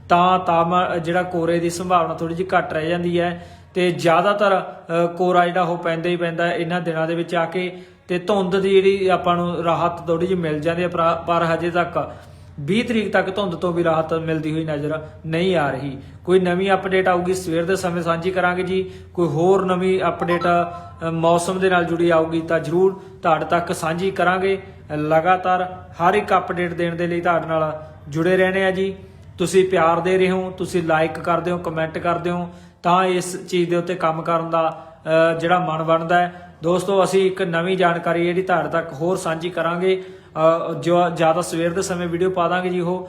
ਤਾਂ ਤਾਪਮਾਨ ਜਿਹੜਾ ਕੋਰੇ ਦੀ ਸੰਭਾਵਨਾ ਥੋੜੀ ਜਿਹੀ ਘੱਟ ਰਹਿ ਜਾਂਦੀ ਹੈ। ਤੇ ਜ਼ਿਆਦਾਤਰ ਅ, ਕੋਰਾ ਜਿਹੜਾ ਉਹ ਪੈਂਦਾ ਹੀ ਪੈਂਦਾ ਇਹਨਾਂ ਦਿਨਾਂ ਦੇ ਵਿੱਚ ਆ ਕੇ। ਤੇ ਧੁੰਦ ਦੀ ਜਿਹੜੀ ਆਪਾਂ ਨੂੰ ਰਾਹਤ ਥੋੜੀ ਜਿਹੀ ਮਿਲ ਜਾਂਦੀ ਹੈ ਪਰ- ਪਰ ਹਜੇ ਤੱਕ। 20 ਤਰੀਕ ਤੱਕ ਧੁੰਦ ਤੋਂ ਵੀ ਰਾਹਤ ਮਿਲਦੀ ਹੋਈ ਨਜ਼ਰ ਨਹੀਂ ਆ ਰਹੀ। ਕੋਈ ਨਵੀਂ ਅਪਡੇਟ ਆਊਗੀ, ਸਵੇਰ ਦੇ ਸਮੇਂ ਸਾਂਝੀ ਕਰਾਂਗੇ ਜੀ। ਕੋਈ ਹੋਰ ਨਵੀਂ ਅਪਡੇਟ ਮੌਸਮ ਦੇ ਨਾਲ ਜੁੜੀ ਆਊਗੀ ਤਾਂ ਜਰੂਰ ਤੁਹਾਡੇ ਤੱਕ ਸਾਂਝੀ ਕਰਾਂਗੇ। ਲਗਾਤਾਰ ਹਰ ਇੱਕ ਅਪਡੇਟ ਦੇਣ ਦੇ ਲਈ ਤੁਹਾਡੇ ਨਾਲ ਜੁੜੇ ਰਹਿਣੇ ਆ ਜੀ। ਤੁਸੀਂ ਪਿਆਰ ਦੇ ਰਹੇ ਹੋ, ਤੁਸੀਂ ਲਾਈਕ ਕਰਦੇ ਹੋ ਕਮੈਂਟ ਕਰਦੇ ਹੋ, ਤਾਂ ਇਸ ਚੀਜ਼ ਦੇ ਉੱਤੇ ਕੰਮ ਕਰਨ ਦਾ ਜਿਹੜਾ ਮਨ ਬਣਦਾ ਹੈ। ਦੋਸਤੋ, ਅਸੀਂ ਇੱਕ ਨਵੀਂ ਜਾਣਕਾਰੀ ਜਿਹੜੀ ਤੁਹਾਡੇ ਤੱਕ ਹੋਰ ਸਾਂਝੀ ਕਰਾਂਗੇ। ਜੋ ਜ਼ਿਆਦਾ ਸਵੇਰ ਦੇ ਸਮੇਂ ਵੀਡੀਓ ਪਾ ਦਾਂਗੇ ਜੀ ਉਹ।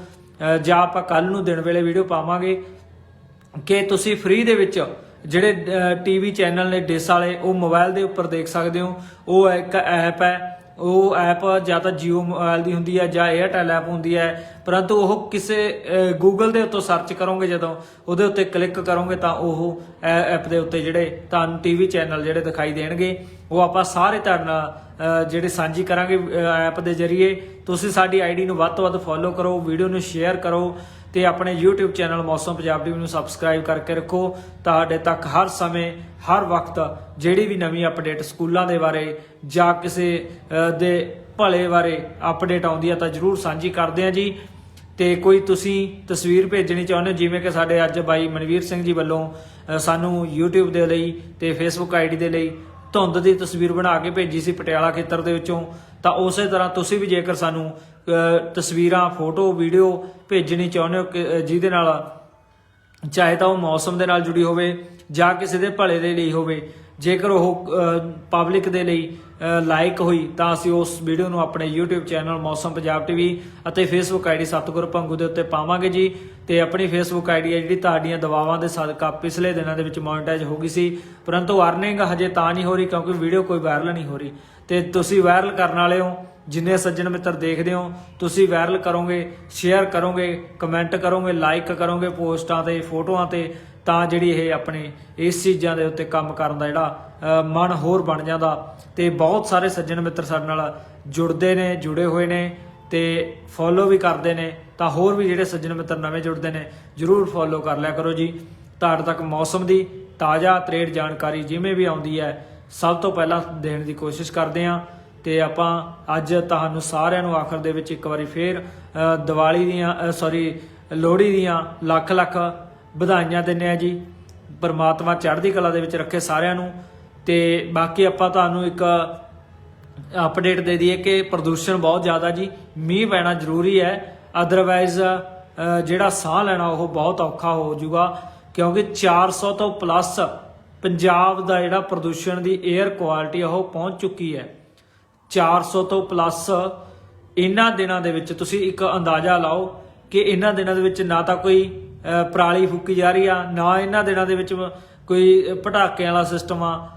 ਜਾਂ ਆਪਾਂ ਕੱਲ ਨੂੰ ਦਿਨ ਵੇਲੇ ਵੀਡੀਓ ਪਾਵਾਂਗੇ। ਕਿ ਤੁਸੀਂ ਫ੍ਰੀ ਦੇ ਵਿੱਚ ਜਿਹੜੇ ਟੀਵੀ ਚੈਨਲ ਨੇ ਡਿਸ ਵਾਲੇ, ਉਹ ਮੋਬਾਈਲ ਦੇ ਉੱਪਰ ਦੇਖ ਸਕਦੇ ਹੋ। ਉਹ ਇੱਕ ਐਪ ਹੈ ਉਹ ਐਪ ਜਾਂ ਤਾਂ Jio ਮੋਬਾਈਲ ਦੀ ਹੁੰਦੀ ਹੈ ਜਾਂ Airtel ਐਪ ਹੁੰਦੀ ਹੈ ਪਰੰਤੂ ਉਹ ਕਿਸੇ Google ਦੇ ਉੱਤੋਂ ਸਰਚ ਕਰੋਗੇ ਜਦੋਂ ਉਹਦੇ ਉੱਤੇ ਕਲਿੱਕ ਕਰੋਗੇ ਤਾਂ ਉਹ ਐਪ ਦੇ ਉੱਤੇ ਜਿਹੜੇ ਤੁਹਾਨੂੰ ਟੀਵੀ ਚੈਨਲ ਜਿਹੜੇ ਦਿਖਾਈ ਦੇਣਗੇ ਉਹ ਆਪਾਂ ਸਾਰੇ ਤੁਹਾਡੇ ਨਾਲ ਅ, ਜਿਹੜੇ ਸਾਂਝੀ ਕਰਾਂਗੇ ਐਪ ਦੇ ਜ਼ਰੀਏ। ਤੁਸੀਂ ਸਾਡੀ ਆਈਡੀ ਨੂੰ ਵੱਧ ਤੋਂ ਵੱਧ ਫੋਲੋ ਕਰੋ ਵੀਡੀਓ ਨੂੰ ਸ਼ੇਅਰ ਕਰੋ ਤੇ ਆਪਣੇ YouTube channel Mausam Punjab TV ਨੂੰ ਸਬਸਕ੍ਰਾਈਬ ਕਰਕੇ ਰੱਖੋ। ਤੁਹਾਡੇ ਤੱਕ ਹਰ ਸਮੇਂ, ਹਰ ਵਕਤ ਜਿਹੜੀ ਵੀ ਨਵੀਂ ਅਪਡੇਟ ਸਕੂਲਾਂ ਦੇ ਬਾਰੇ ਜਾਂ ਕਿਸੇ ਦੇ ਭਲੇ ਬਾਰੇ ਅਪਡੇਟ ਆਉਂਦੀ ਹੈ ਤਾਂ ਜਰੂਰ ਸਾਂਝੀ ਕਰਦੇ ਹਾਂ ਜੀ। ਤੇ ਕੋਈ ਤੁਸੀਂ ਤਸਵੀਰ ਭੇਜਣੀ ਚਾਹੁੰਦੇ ਹੋ, ਜਿਵੇਂ ਕਿ ਸਾਡੇ ਅੱਜ ਬਾਈ ਮਨਵੀਰ ਸਿੰਘ ਜੀ ਵੱਲੋਂ ਸਾਨੂੰ YouTube ਦੇ ਲਈ ਤੇ Facebook ਆਈਡੀ ਦੇ ਲਈ ਧੁੰਦ ਦੀ ਤਸਵੀਰ ਬਣਾ ਕੇ ਭੇਜੀ ਸੀ ਪਟਿਆਲਾ ਖੇਤਰ ਦੇ ਵਿੱਚੋਂ, ਤਾਂ ਉਸੇ ਤਰ੍ਹਾਂ ਤੁਸੀਂ ਵੀ ਜੇਕਰ ਸਾਨੂੰ ਤਸਵੀਰਾਂ, ਫੋਟੋ, ਵੀਡੀਓ ਭੇਜਣੀ ਚਾਹੁੰਦੇ ਹੋ ਕਿ- ਜਿਹਦੇ ਨਾਲ ਚਾਹੇ ਤਾਂ ਉਹ ਮੌਸਮ ਦੇ ਨਾਲ ਜੁੜੀ ਹੋਵੇ ਜਾਂ ਕਿਸੇ ਦੇ ਭਲੇ ਦੇ ਲਈ ਹੋਵੇ, ਜੇਕਰ ਉਹ ਪਬਲਿਕ ਦੇ ਲਈ ਲਾਈਕ ਹੋਈ ਤਾਂ ਅਸੀਂ ਉਸ ਵੀਡੀਓ ਨੂੰ ਆਪਣੇ YouTube channel Mausam Punjab TV ਅਤੇ Facebook ਆਈਡੀ ਸਤਗੁਰ ਪੰਗੂ ਦੇ ਉੱਤੇ ਪਾਵਾਂਗੇ ਜੀ। ਤੇ ਆਪਣੀ Facebook ਆਈਡੀ ਹੈ ਜਿਹੜੀ ਤੁਹਾਡੀਆਂ ਦਵਾਵਾਂ ਦੇ ਸਦਕਾ ਪਿਛਲੇ ਦਿਨਾਂ ਦੇ ਵਿੱਚ ਮੋਨਟਾਈਜ਼ ਹੋ ਗਈ ਸੀ। ਪਰੰਤੂ ਅਰਨਿੰਗ ਹਜੇ ਤਾਂ ਨਹੀਂ ਹੋ ਰਹੀ ਕਿਉਂਕਿ ਵੀਡੀਓ ਕੋਈ ਵਾਇਰਲ ਨਹੀਂ ਹੋ ਰਹੀ। ਤੇ ਤੁਸੀਂ ਵਾਇਰਲ ਕਰਨ ਵਾਲੇ ਹੋ, ਜਿੰਨੇ ਸੱਜਣ ਮਿੱਤਰ ਦੇਖਦੇ ਹੋ, ਤੁਸੀਂ ਵਾਇਰਲ ਕਰੋਗੇ ਸ਼ੇਅਰ ਕਰੋਗੇ ਕਮੈਂਟ ਕਰੋਗੇ ਲਾਈਕ ਕਰੋਗੇ ਪੋਸਟਾਂ ਤੇ, ਫੋਟੋਆਂ ਤੇ। ਤਾਂ ਜਿਹੜੀ ਇਹ ਆਪਣੇ ਇਸ ਚੀਜ਼ਾਂ ਦੇ ਉੱਤੇ ਕੰਮ ਕਰਨ ਦਾ ਜਿਹੜਾ ਮਨ ਹੋਰ ਬਣ ਜਾਂਦਾ। ਤੇ ਬਹੁਤ ਸਾਰੇ ਸੱਜਣ ਮਿੱਤਰ ਸਾਡੇ ਨਾਲ ਜੁੜਦੇ ਨੇ, ਜੁੜੇ ਹੋਏ ਨੇ ਤੇ ਫੋਲੋ ਵੀ ਕਰਦੇ ਨੇ। ਤਾਂ ਹੋਰ ਵੀ ਜਿਹੜੇ ਸੱਜਣ ਮਿੱਤਰ ਨਵੇਂ ਜੁੜਦੇ ਨੇ, ਜਰੂਰ ਫੋਲੋ ਕਰ ਲਿਆ ਕਰੋ ਜੀ। ਤੁਹਾਡੇ ਤੱਕ ਮੌਸਮ ਦੀ ਤਾਜ਼ਾ, ਤਰੇੜ ਜਾਣਕਾਰੀ ਜਿਵੇਂ ਵੀ ਆਉਂਦੀ ਹੈ, ਸਭ ਤੋਂ ਪਹਿਲਾਂ ਦੇਣ ਦੀ ਕੋਸ਼ਿਸ਼ ਕਰਦੇ ਹਾਂ। ਤੇ ਆਪਾਂ ਅੱਜ ਤੁਹਾਨੂੰ ਸਾਰਿਆਂ ਨੂੰ ਆਖਰ ਦੇ ਵਿੱਚ ਇੱਕ ਵਾਰੀ ਫੇਰ ਦੀਵਾਲੀ ਦੀਆਂ ਸੌਰੀ ਲੋਹੜੀ ਦੀਆਂ ਲੱਖ ਲੱਖ ਵਧਾਈਆਂ ਦਿੰਨੇ ਆ ਜੀ। ਪਰਮਾਤਮਾ ਚੜ੍ਹਦੀ ਕਲਾ ਦੇ ਵਿੱਚ ਰੱਖੇ ਸਾਰਿਆਂ ਨੂੰ। ਤੇ ਬਾਕੀ ਆਪਾਂ ਤੁਹਾਨੂੰ ਇੱਕ ਅਪਡੇਟ ਦੇ ਦਈਏ ਕਿ ਪ੍ਰਦੂਸ਼ਣ ਬਹੁਤ ਜ਼ਿਆਦਾ ਜੀ। ਮੀਂਹ ਪੈਣਾ ਜ਼ਰੂਰੀ ਹੈ। ਅਦਰਵਾਈਜ਼ ਜਿਹੜਾ ਸਾਹ ਲੈਣਾ ਉਹ ਬਹੁਤ ਔਖਾ ਹੋ ਜਾਊਗਾ। ਕਿਉਂਕਿ 400 ਤੋਂ ਪਲੱਸ ਪੰਜਾਬ ਦਾ ਜਿਹੜਾ ਪ੍ਰਦੂਸ਼ਣ ਦੀ 에ਅਰ ਕੁਆਲਿਟੀ ਉਹ ਪਹੁੰਚ ਚੁੱਕੀ ਹੈ। 400 ਤੋਂ ਪਲੱਸ ਇਹਨਾਂ ਦਿਨਾਂ ਦੇ ਵਿੱਚ ਤੁਸੀਂ ਇੱਕ ਅੰਦਾਜ਼ਾ ਲਾਓ ਕਿ ਇਹਨਾਂ ਦਿਨਾਂ ਦੇ ਵਿੱਚ ਨਾ ਤਾਂ ਕੋਈ ਪਰਾਲੀ ਫੂਕੀ ਜਾ ਰਹੀ ਆ, ਨਾ ਇਹਨਾਂ ਦਿਨਾਂ ਦੇ ਵਿੱਚ ਕੋਈ ਪਟਾਕਿਆਂ ਵਾਲਾ ਸਿਸਟਮ ਆ।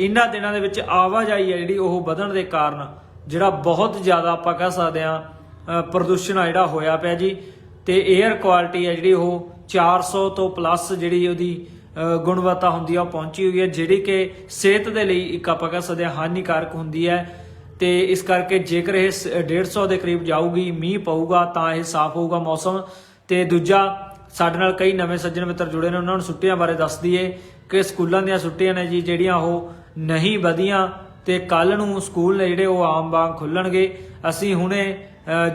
ਇਹਨਾਂ ਦਿਨਾਂ ਦੇ ਵਿੱਚ ਆਵਾਜਾਈ ਆ ਜਿਹੜੀ ਉਹ ਵਧਣ ਦੇ ਕਾਰਨ, ਜਿਹੜਾ ਬਹੁਤ ਜ਼ਿਆਦਾ ਆਪਾਂ ਕਹਿ ਸਕਦੇ ਆ ਪ੍ਰਦੂਸ਼ਣ ਆ ਜਿਹੜਾ ਹੋਇਆ ਪਿਆ ਜੀ। ਤੇ 에ਅਰ ਕੁਆਲਿਟੀ ਆ ਜਿਹੜੀ ਉਹ 400 ਤੋਂ ਪਲੱਸ ਜਿਹੜੀ ਉਹਦੀ ਗੁਣਵੱਤਾ ਹੁੰਦੀ ਆ, ਉਹ ਪਹੁੰਚੀ ਹੋਈ ਹੈ ਜਿਹੜੀ ਕਿ ਸਿਹਤ ਦੇ ਲਈ ਇੱਕ ਆਪਾਂ ਕਹਿ ਸਕਦੇ ਹਾਂ ਹਾਨੀਕਾਰਕ ਹੁੰਦੀ ਹੈ ਤੇ ਇਸ ਕਰਕੇ ਜੇਕਰ ਇਹ ਸ- 150 ਦੇ ਕਰੀਬ ਜਾਊਗੀ, ਮੀਂਹ ਪਊਗਾ, ਤਾਂ ਇਹ ਸਾਫ਼ ਹੋਊਗਾ ਮੌਸਮ। ਤੇ ਦੂਜਾ, ਸਾਡੇ ਨਾਲ ਕਈ ਨਵੇਂ ਸੱਜਣ ਮਿੱਤਰ ਜੁੜੇ ਨੇ, ਉਹਨਾਂ ਨੂੰ ਛੁੱਟੀਆਂ ਬਾਰੇ ਦੱਸ ਦਈਏ ਕਿ ਸਕੂਲਾਂ ਦੀਆਂ ਛੁੱਟੀਆਂ ਨੇ ਜੀ, ਜਿਹੜੀਆਂ ਉਹ ਨਹੀਂ ਵਧੀਆਂ ਤੇ ਕੱਲ ਨੂੰ ਸਕੂਲ ਨੇ ਜਿਹੜੇ ਉਹ ਆਮ ਵਾਂਗ ਖੁੱਲਣਗੇ ਅਸੀਂ ਹੁਣੇ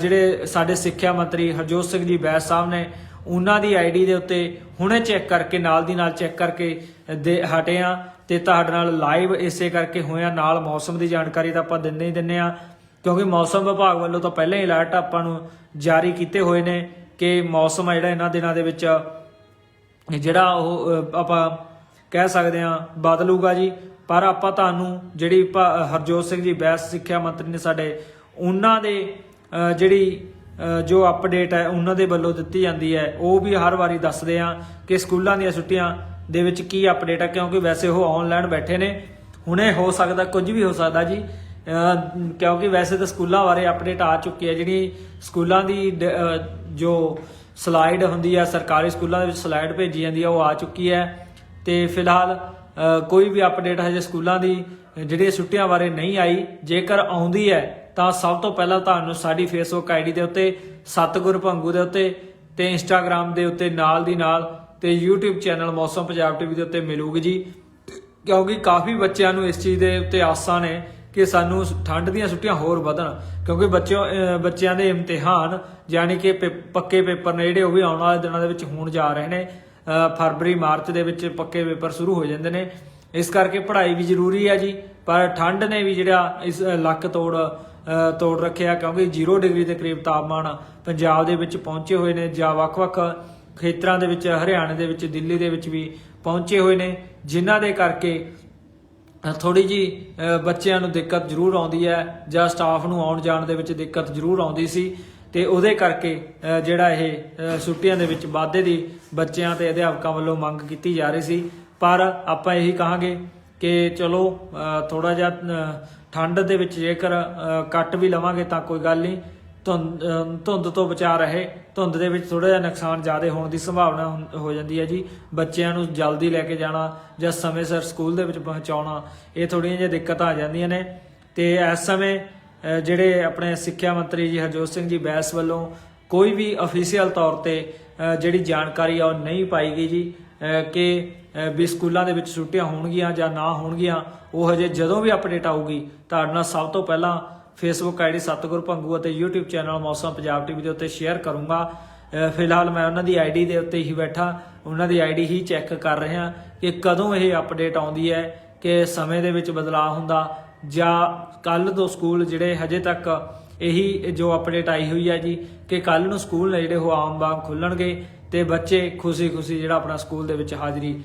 ਜਿਹੜੇ ਸਾਡੇ ਸਿੱਖਿਆ ਮੰਤਰੀ ਹਰਜੋਤ ਸਿੰਘ ਜੀ ਬੈਸ ਸਾਹਿਬ ਨੇ, ਉਹਨਾਂ ਦੀ ਆਈਡੀ ਦੇ ਉੱਤੇ ਹੁਣੇ ਚੈੱਕ ਕਰਕੇ, ਨਾਲ ਦੀ ਨਾਲ ਚੈੱਕ ਕਰਕੇ ਦੇ, ਹਟੇ ਆ ਤੇ ਤੁਹਾਡੇ ਨਾਲ ਲਾਈਵ ਇਸੇ ਕਰਕੇ ਹੋਇਆ ਨਾਲ ਮੌਸਮ ਦੀ ਜਾਣਕਾਰੀ ਤਾਂ ਆਪਾਂ ਦਿੰਦੇ ਹੀ ਦਿੰਦੇ ਆ ਕਿਉਂਕਿ ਮੌਸਮ ਵਿਭਾਗ ਵੱਲੋਂ ਤਾਂ ਪਹਿਲਾਂ ਹੀ ਅਲਰਟ ਆਪਾਂ ਨੂੰ ਜਾਰੀ ਕੀਤੇ ਹੋਏ ਨੇ। ਕਿ ਮੌਸਮ ਆ ਜਿਹੜਾ ਇਹਨਾਂ ਦਿਨਾਂ ਦੇ ਵਿੱਚ, ਜਿਹੜਾ ਉਹ ਆਪਾਂ ਕਹਿ ਸਕਦੇ ਆ ਬਦਲੂਗਾ ਜੀ। ਪਰ ਆਪਾਂ ਤੁਹਾਨੂੰ ਜਿਹੜੀ ਭਾ- ਹਰਜੋਤ ਸਿੰਘ ਜੀ ਬੈਸ ਸਿੱਖਿਆ ਮੰਤਰੀ ਨੇ ਸਾਡੇ, ਉਹਨਾਂ ਦੇ ਜਿਹੜੀ ਜੋ ਅਪਡੇਟ ਹੈ, ਉਹਨਾਂ ਦੇ ਵੱਲੋਂ ਦਿੱਤੀ ਜਾਂਦੀ ਹੈ, ਉਹ ਵੀ ਹਰ ਵਾਰੀ ਦੱਸਦੇ ਆ ਕਿ ਸਕੂਲਾਂ ਦੀਆਂ ਛੁੱਟੀਆਂ ਦੇ ਵਿੱਚ ਕੀ ਅਪਡੇਟ ਹੈ, ਕਿਉਂਕਿ ਵੈਸੇ ਉਹ ਆਨਲਾਈਨ ਬੈਠੇ ਨੇ। ਹੁਣੇ ਹੋ ਸਕਦਾ, ਕੁਝ ਵੀ ਹੋ ਸਕਦਾ ਜੀ। ਕਿਉਂਕਿ ਵੈਸੇ ਤਾਂ ਸਕੂਲਾਂ ਬਾਰੇ ਅਪਡੇਟ ਆ ਚੁੱਕੀ ਹੈ, ਜਿਹੜੀ ਸਕੂਲਾਂ ਦੀ ਡ- ਜੋ ਸਲਾਈਡ ਹੁੰਦੀ ਹੈ ਸਰਕਾਰੀ ਸਕੂਲਾਂ ਦੇ ਵਿੱਚ ਸਲਾਈਡ ਭੇਜੀ ਜਾਂਦੀ ਹੈ ਉਹ ਆ ਚੁੱਕੀ ਹੈ। ਤੇ ਫਿਲਹਾਲ ਕੋਈ ਵੀ ਅਪਡੇਟ ਹਜੇ ਸਕੂਲਾਂ ਦੀ, ਜਿਹੜੀਆਂ ਛੁੱਟੀਆਂ ਬਾਰੇ ਨਹੀਂ ਆਈ, ਜੇਕਰ ਆਉਂਦੀ ਹੈ, ਤਾਂ ਸਭ ਤੋਂ ਪਹਿਲਾਂ ਤੁਹਾਨੂੰ ਸਾਡੀ ਫੇਸਬੁੱਕ ਆਈਡੀ ਦੇ ਉੱਤੇ, ਸਤਗੁਰ ਭੰਗੂ ਦੇ ਉੱਤੇ ਤੇ ਇੰਸਟਾਗ੍ਰam ਦੇ ਉੱਤੇ ਨਾਲ ਦੀ ਨਾਲ ਤੇ YouTube channel Mausam Punjab TV ਦੇ ਉੱਤੇ ਮਿਲੂਗੀ ਜੀ। ਕਿਉਂਕਿ ਕਾਫੀ ਬੱਚਿਆਂ ਨੂੰ ਇਸ ਚੀਜ਼ ਦੇ ਉੱਤੇ ਆਸਾਂ ਨੇ ਕਿ ਸਾਨੂੰ ਠੰਡ ਦੀਆਂ ਛੁੱਟੀਆਂ ਹੋਰ ਵਧਣ, ਕਿਉਂਕਿ ਬੱਚਿਓ ਬੱਚਿਆਂ ਦੇ ਇਮਤਿਹਾਨ ਯਾਨੀ ਕਿ ਪੇ- ਪੱਕੇ ਪੇਪਰ ਨੇ ਜਿਹੜੇ ਉਹ ਵੀ ਆਉਣ ਵਾਲੇ ਦਿਨਾਂ ਦੇ ਵਿੱਚ ਹੋਣ ਜਾ ਰਹੇ ਨੇ ਫਰਵਰੀ, ਮਾਰਚ ਦੇ ਵਿੱਚ ਪੱਕੇ ਪੇਪਰ ਸ਼ੁਰੂ ਹੋ ਜਾਂਦੇ ਨੇ। ਇਸ ਕਰਕੇ ਪੜ੍ਹਾਈ ਵੀ ਜ਼ਰੂਰੀ ਹੈ ਜੀ, ਪਰ ਠੰਡ ਨੇ ਵੀ ਜਿਹੜਾ ਇਸ ਲੱਕ ਤੋੜ ਤੋੜ ਰੱਖਿਆ, ਕਿਉਂਕਿ 0 ਡਿਗਰੀ ਦੇ ਕਰੀਬ ਤਾਪਮਾਨ ਪੰਜਾਬ ਦੇ ਵਿੱਚ ਪਹੁੰਚੇ ਹੋਏ ਨੇ ਜਾਂ ਵੱਖ-ਵੱਖ ਖੇਤਰਾਂ ਦੇ ਵਿੱਚ, ਹਰਿਆਣਾ ਦੇ ਵਿੱਚ, ਦਿੱਲੀ ਦੇ ਵਿੱਚ ਵੀ ਪਹੁੰਚੇ ਹੋਏ ਨੇ, ਜਿਨ੍ਹਾਂ ਦੇ ਕਰਕੇ ਥੋੜੀ ਜੀ ਬੱਚਿਆਂ ਨੂੰ ਦਿੱਕਤ ਜ਼ਰੂਰ ਆਉਂਦੀ ਹੈ ਜਾਂ ਸਟਾਫ ਨੂੰ ਆਉਣ ਜਾਣ ਦੇ ਵਿੱਚ ਦਿੱਕਤ ਜ਼ਰੂਰ ਆਉਂਦੀ ਸੀ ਤੇ ਉਹਦੇ ਕਰਕੇ ਜਿਹੜਾ ਇਹ ਛੁੱਟੀਆਂ ਦੇ ਵਿੱਚ ਵਾਧੇ ਦੀ ਬੱਚਿਆਂ ਤੇ ਅਧਿਆਪਕਾਂ ਵੱਲੋਂ ਮੰਗ ਕੀਤੀ ਜਾ ਰਹੀ ਸੀ। ਪਰ ਆਪਾਂ ਇਹੀ ਕਹਾਂਗੇ ਕਿ ਚਲੋ ਥੋੜਾ ਜਿਹਾ ਠੰਡ ਦੇ ਵਿੱਚ ਜੇਕਰ ਕੱਟ ਵੀ ਲਵਾਂਗੇ ਤਾਂ ਕੋਈ ਗੱਲ ਨਹੀਂ। ਧੁੰਦ ਧੁੰਦ ਤੋਂ ਬਚਾ ਰਹੇ, ਧੁੰਦ ਦੇ ਵਿੱਚ ਥੋੜਾ ਜਿਹਾ ਨੁਕਸਾਨ ਜ਼ਿਆਦਾ ਹੋਣ ਦੀ ਸੰਭਾਵਨਾ ਹੁੰ- ਹੋ ਜਾਂਦੀ ਹੈ ਜੀ। ਬੱਚਿਆਂ ਨੂੰ ਜਲਦੀ ਲੈ ਕੇ ਜਾਣਾ ਜਾਂ ਸਮੇਂ ਸਿਰ ਸਕੂਲ ਦੇ ਵਿੱਚ ਪਹੁੰਚਾਉਣਾ, ਇਹ ਥੋੜੀਆਂ ਜਿਹੀਆਂ ਦਿੱਕਤਾਂ ਆ ਜਾਂਦੀਆਂ ਨੇ। ਤੇ ਇਸ ਸਮੇਂ ਜਿਹੜੇ ਆਪਣੇ ਸਿੱਖਿਆ ਮੰਤਰੀ ਜੀ ਹਰਜੋਤ ਸਿੰਘ ਜੀ ਬੈਸ ਵੱਲੋਂ ਕੋਈ ਵੀ ਅਫੀਸ਼ੀਅਲ ਤੌਰ ਤੇ ਜਿਹੜੀ ਜਾਣਕਾਰੀ ਆ ਉਹ ਨਹੀਂ ਪਾਈ ਗਈ ਜੀ ਕਿ ਵੀ ਸਕੂਲਾਂ ਦੇ ਵਿੱਚ ਛੁੱਟੀਆਂ ਹੋਣਗੀਆਂ ਜਾਂ ਨਾ ਹੋਣਗੀਆਂ, ਉਹ ਹਜੇ ਜਦੋਂ ਵੀ ਅਪਡੇਟ ਆਊਗੀ, ਤੁਹਾਡੇ ਨਾਲ ਸਭ ਤੋਂ ਪਹਿਲਾਂ ਫੇਸਬੁੱਕ ਆਈਡੀ ਸਤਗੁਰ ਪੰਗੂ ਅਤੇ YouTube channel Mausam Punjab TV ਦੇ ਉੱਤੇ ਸ਼ੇਅਰ ਕਰੂੰਗਾ। ਫਿਲਹਾਲ ਮੈਂ ਉਹਨਾਂ ਦੀ ਆਈਡੀ ਦੇ ਉੱਤੇ ਹੀ ਬੈਠਾ। ਉਹਨਾਂ ਦੀ ਆਈਡੀ ਹੀ ਚੈੱਕ ਕਰ ਰਿਹਾ ਕਿ ਕਦੋਂ ਇਹ ਅਪਡੇਟ ਆਉਂਦੀ ਹੈ, ਕਿ ਸਮੇਂ ਦੇ ਵਿੱਚ ਬਦਲਾਅ ਹੁੰਦਾ ਜਾਂ ਕੱਲ ਤੋਂ ਸਕੂਲ ਜਿਹੜੇ ਹਜੇ ਤੱਕ ਇਹੀ ਜੋ ਅਪਡੇਟ ਆਈ ਹੋਈ ਹੈ ਜੀ, ਕਿ ਕੱਲ ਨੂੰ ਸਕੂਲ ਨੇ ਜਿਹੜੇ ਉਹ ਆਮ ਵਾਂਗ ਖੁੱਲਣਗੇ ਤੇ ਬੱਚੇ ਖੁਸ਼ੀ-ਖੁਸ਼ੀ ਜਿਹੜਾ ਆਪਣਾ ਸਕੂਲ ਦੇ ਵਿੱਚ ਹਾਜ਼ਰੀ